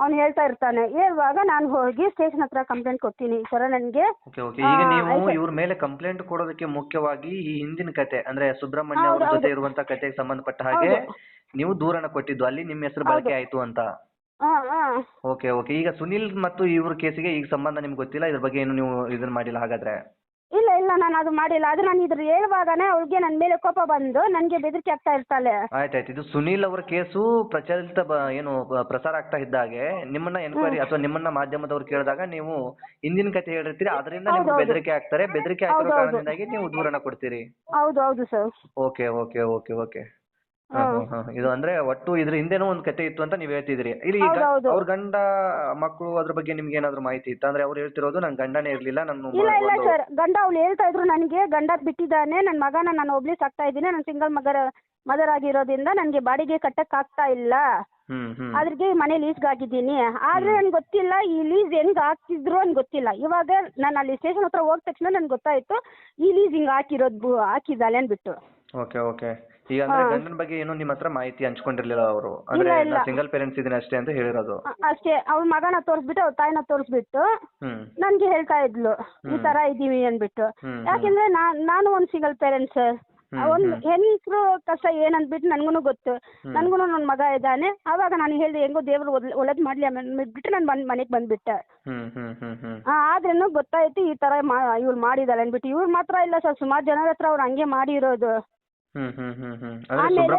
ಅವ್ನ್ ಹೇಳ್ತಾ ಇರ್ತಾನೆ. ಹೇಳುವಾಗ ನಾನು ಹೋಗಿ ಸ್ಟೇಷನ್ ಹತ್ರ ಕಂಪ್ಲೇಂಟ್ ಕೊಡ್ತೀನಿ ಈ ಥರ ನನಗೆ. Okay okay. ಈಗ ನೀವು. ಇವ್ರ ಮೇಲೆ ಕಂಪ್ಲೇಂಟ್ ಕೊಡೋದಕ್ಕೆ ಮುಖ್ಯವಾಗಿ ಈ ಹಿಂದಿನ ಕತೆ ಅಂದ್ರೆ ಸುಬ್ರಹ್ಮಣ್ಯ ಅವ್ರ ಜೊತೆ ಇರುವಂತ ಕತೆಗೆ ಸಂಬಂಧಪಟ್ಟ ಹಾಗೆ ನೀವು ದೂರನ ಕೊಟ್ಟಿದ್ದು ಅಲ್ಲಿ ನಿಮ್ಮ ಹೆಸರು. ಬಳಕೆ ಆಯ್ತು ಅಂತ. ಹಾಂ ಹಾಂ. ಓಕೆ ಓಕೆ ಈಗ ಸುನಿಲ್ ಮತ್ತು ಇವ್ರ ಕೇಸಿಗೆ ಈಗ ಸಂಬಂಧ ನಿಮ್ಗೆ ಗೊತ್ತಿಲ್ಲ? ಇದ್ರ ಬಗ್ಗೆ ಏನು ನೀವು ಇದನ್ನ ಮಾಡಿಲ್ಲ ಹಾಗಾದ್ರೆ? ಇಲ್ಲ ಇಲ್ಲ ನಾನು ಅದು ಮಾಡಿಲ್ಲ. ಅದು ನಾನು ಇದ್ರ ಹೇಳುವಾಗನೇ ಅವ್ರಿಗೆ ನನ್ನ ಮೇಲೆ ಕೋಪ ಬಂದು ನನಗೆ ಬೆದರಿಕೆ ಆಗ್ತಾ ಇರ್ತಾಳೆ. ಆಯ್ತಾಯ್ತು ಇದು ಸುನಿಲ್ ಅವರ ಕೇಸು ಪ್ರಚಲಿತ ಬ- ಏನು ಬ- ಪ್ರಸಾರ ಆಗ್ತಾ ಇದ್ದಾಗೆ. ನಿಮ್ಮನ್ನ ಎನ್ಕ್ವೈರಿ ಅಥವಾ ನಿಮ್ಮನ್ನ ಮಾಧ್ಯಮದವ್ರು ಕೇಳಿದಾಗ ನೀವು ಹಿಂದಿನ ಕತೆ ಹೇಳಿರ್ತೀರಿ. ಅದರಿಂದ ನಿಮ್ಗೆ. ಬೆದರಿಕೆ ಆಗ್ತಾರೆ. ಬೆದರಿಕೆ ಆಗಿರೋ. ಕಾರಣದಿಂದಾಗಿ ನೀವು ದೂರನ ಕೊಡ್ತೀರಿ. ಹೌದು ಹೌದು sir. Okay okay okay okay ಇದು ಅಂದ್ರೆ ಒಟ್ಟು ಇದ್ರ ಹಿಂದೆನೂ ಒಂದು ಕತೆ ಇತ್ತು ಅಂತ ನೀವ್ ಹೇಳ್ತಿದ್ರಿ ಇಲ್ಲಿ ಈಗ. ಅವ್ರ ಗಂಡ ಮಕ್ಕಳು ಅದ್ರ ಬಗ್ಗೆ ನಿಮ್ಗೆ ಏನಾದ್ರು ಮಾಹಿತಿ ಇತ್ತು? ಅಂದ್ರೆ ಅವ್ರು ಹೇಳ್ತಿರೋದು ನನ್ ಗಂಡನೇ ಇರ್ಲಿಲ್ಲ ನಾನು ಇಲ್ಲ ಇಲ್ಲ ಒಂದು ಸರ್. ಗಂಡ ಅವ್ಳು ಹೇಳ್ತಾ ಇದ್ರು ನನಗೆ ಗಂಡ ಬಿಟ್ಟಿದ್ದಾನೆ ನನ್ನ ಮಗನ ನಾನು ಒಬ್ಳಿ ಸಾಕ್ತಾ ಇದ್ದೀನಿ ನಾನು ಸಿಂಗಲ್ ಮಗರ ಮದರ್ ಆಗಿರೋದ್ರಿಂದ ನನಗೆ ಬಾಡಿಗೆ ಕಟ್ಟಕ್ ಆಗ್ತಾ ಇಲ್ಲ. ಹ್ಮ್ ಹ್ಮ್. ಅದ್ರಿಗೆ ಮನೆ ಆದ್ರೆ ನನ್ಗೆ ಗೊತ್ತಿಲ್ಲ ಈ ಲೀಸ್ ಹೆಂಗ್ ಹಾಕ್ತಿದ್ರು ಅಂತ ಗೊತ್ತಿಲ್ಲ. ಇವಾಗ ನಾನು ಅಲ್ಲಿ ಸ್ಟೇಷನ್ ಹತ್ರ ಹೋದ ತಕ್ಷಣ ನನ್ಗೆ ಗೊತ್ತಾಯ್ತು ಈ ಲೀಸ್ ಹಿಂಗ್ ಹಾಕಿರೋದು ಹಾಕಿದ್ದಾಳೆ ಅಂದ್ಬಿಟ್ಟು. Okay okay. ಈಗ ಅಂದ್ರೆ ಗಂಡನ ಬಗ್ಗೆ ಏನು ನಿಮ್ಮ ಹತ್ರ ಮಾಹಿತಿ ಹಂಚ್ಕೊಂಡಿರ್ಲಿಲ್ಲ ಅವರು. ಅಂದ್ರೆ ಇಲ್ಲ, ಇಲ್ಲ. ಸಿಂಗಲ್ ಪೇರೆಂಟ್ಸ್ ಇದೀನಿ ಅಷ್ಟೇ ಅಂತ ಹೇಳಿರೋದು. ಅ- ಅಷ್ಟೇ. ಅವ್ರ ಮಗನ ತೋರಿಸ್ಬಿಟ್ಟು ಅವ್ರ ತಾಯಿನ ತೋರಿಸ್ಬಿಟ್ಟು ನನ್ಗೆ ನನಗೆ ಹೇಳ್ತಾ ಇದ್ಲು ಈ ತರ ಇದೀವಿ ಅನ್ಬಿಟ್ಟು ಯಾಕಂದ್ರೆ ನಾನು ಒಂದ್ ಸಿಂಗಲ್ ಪೇರೆಂಟ್ಸ್ ಒಂದ್ ಹ್ಮ್, ಒಂದು ಹ್ಮ್. ಹೆಣ್ಸ್ರು ಕಷ್ಟ ಏನಂದ್ಬಿಟ್ಟು ನನಗೂ ಗೊತ್ತು. ಹ್ಮ್. ನನ್ ನನ್ನ ಮಗ ಇದ್ದಾನೆ. ಅವಾಗ ನಾನು ಹೇಳಿದೆ ಹೆಂಗೋ ದೇವ್ರು ಒಳ್ಳೇದ್ ಮಾಡ್ಲಿ ಬಿಟ್ಟು ನಾನು ಬಂದ್ ಮನೆಗ್ ಬಂದ್ಬಿಟ್ಟೆ. ಹ್ಮ್ ಹ್ಮ್ ಹ್ಮ್ ಹ್ಮ್. ಆ, ಆದ್ರೇನು ಗೊತ್ತಾಯ್ತು ಈ ತರ ಮಾ ಇವ್ರು ಮಾಡಿದಾಳೆ ಅನ್ಬಿಟ್ಟು ಇವ್ರು ಮಾತ್ರ ಇಲ್ಲ ಸರ್ ಸುಮಾರು ಜನರ ಹತ್ರ ಅವ್ರು ಹಂಗೆ ಮಾಡಿರೋದು. ಹ್ಮ್ ಹ್ಮ್ ಹ್ಮ್ ಹ್ಮ್. ಅಂದ್ರೆ ಆಮೇಲೆ- ಸುಬ್ರಹ್ಮಣ್ಯ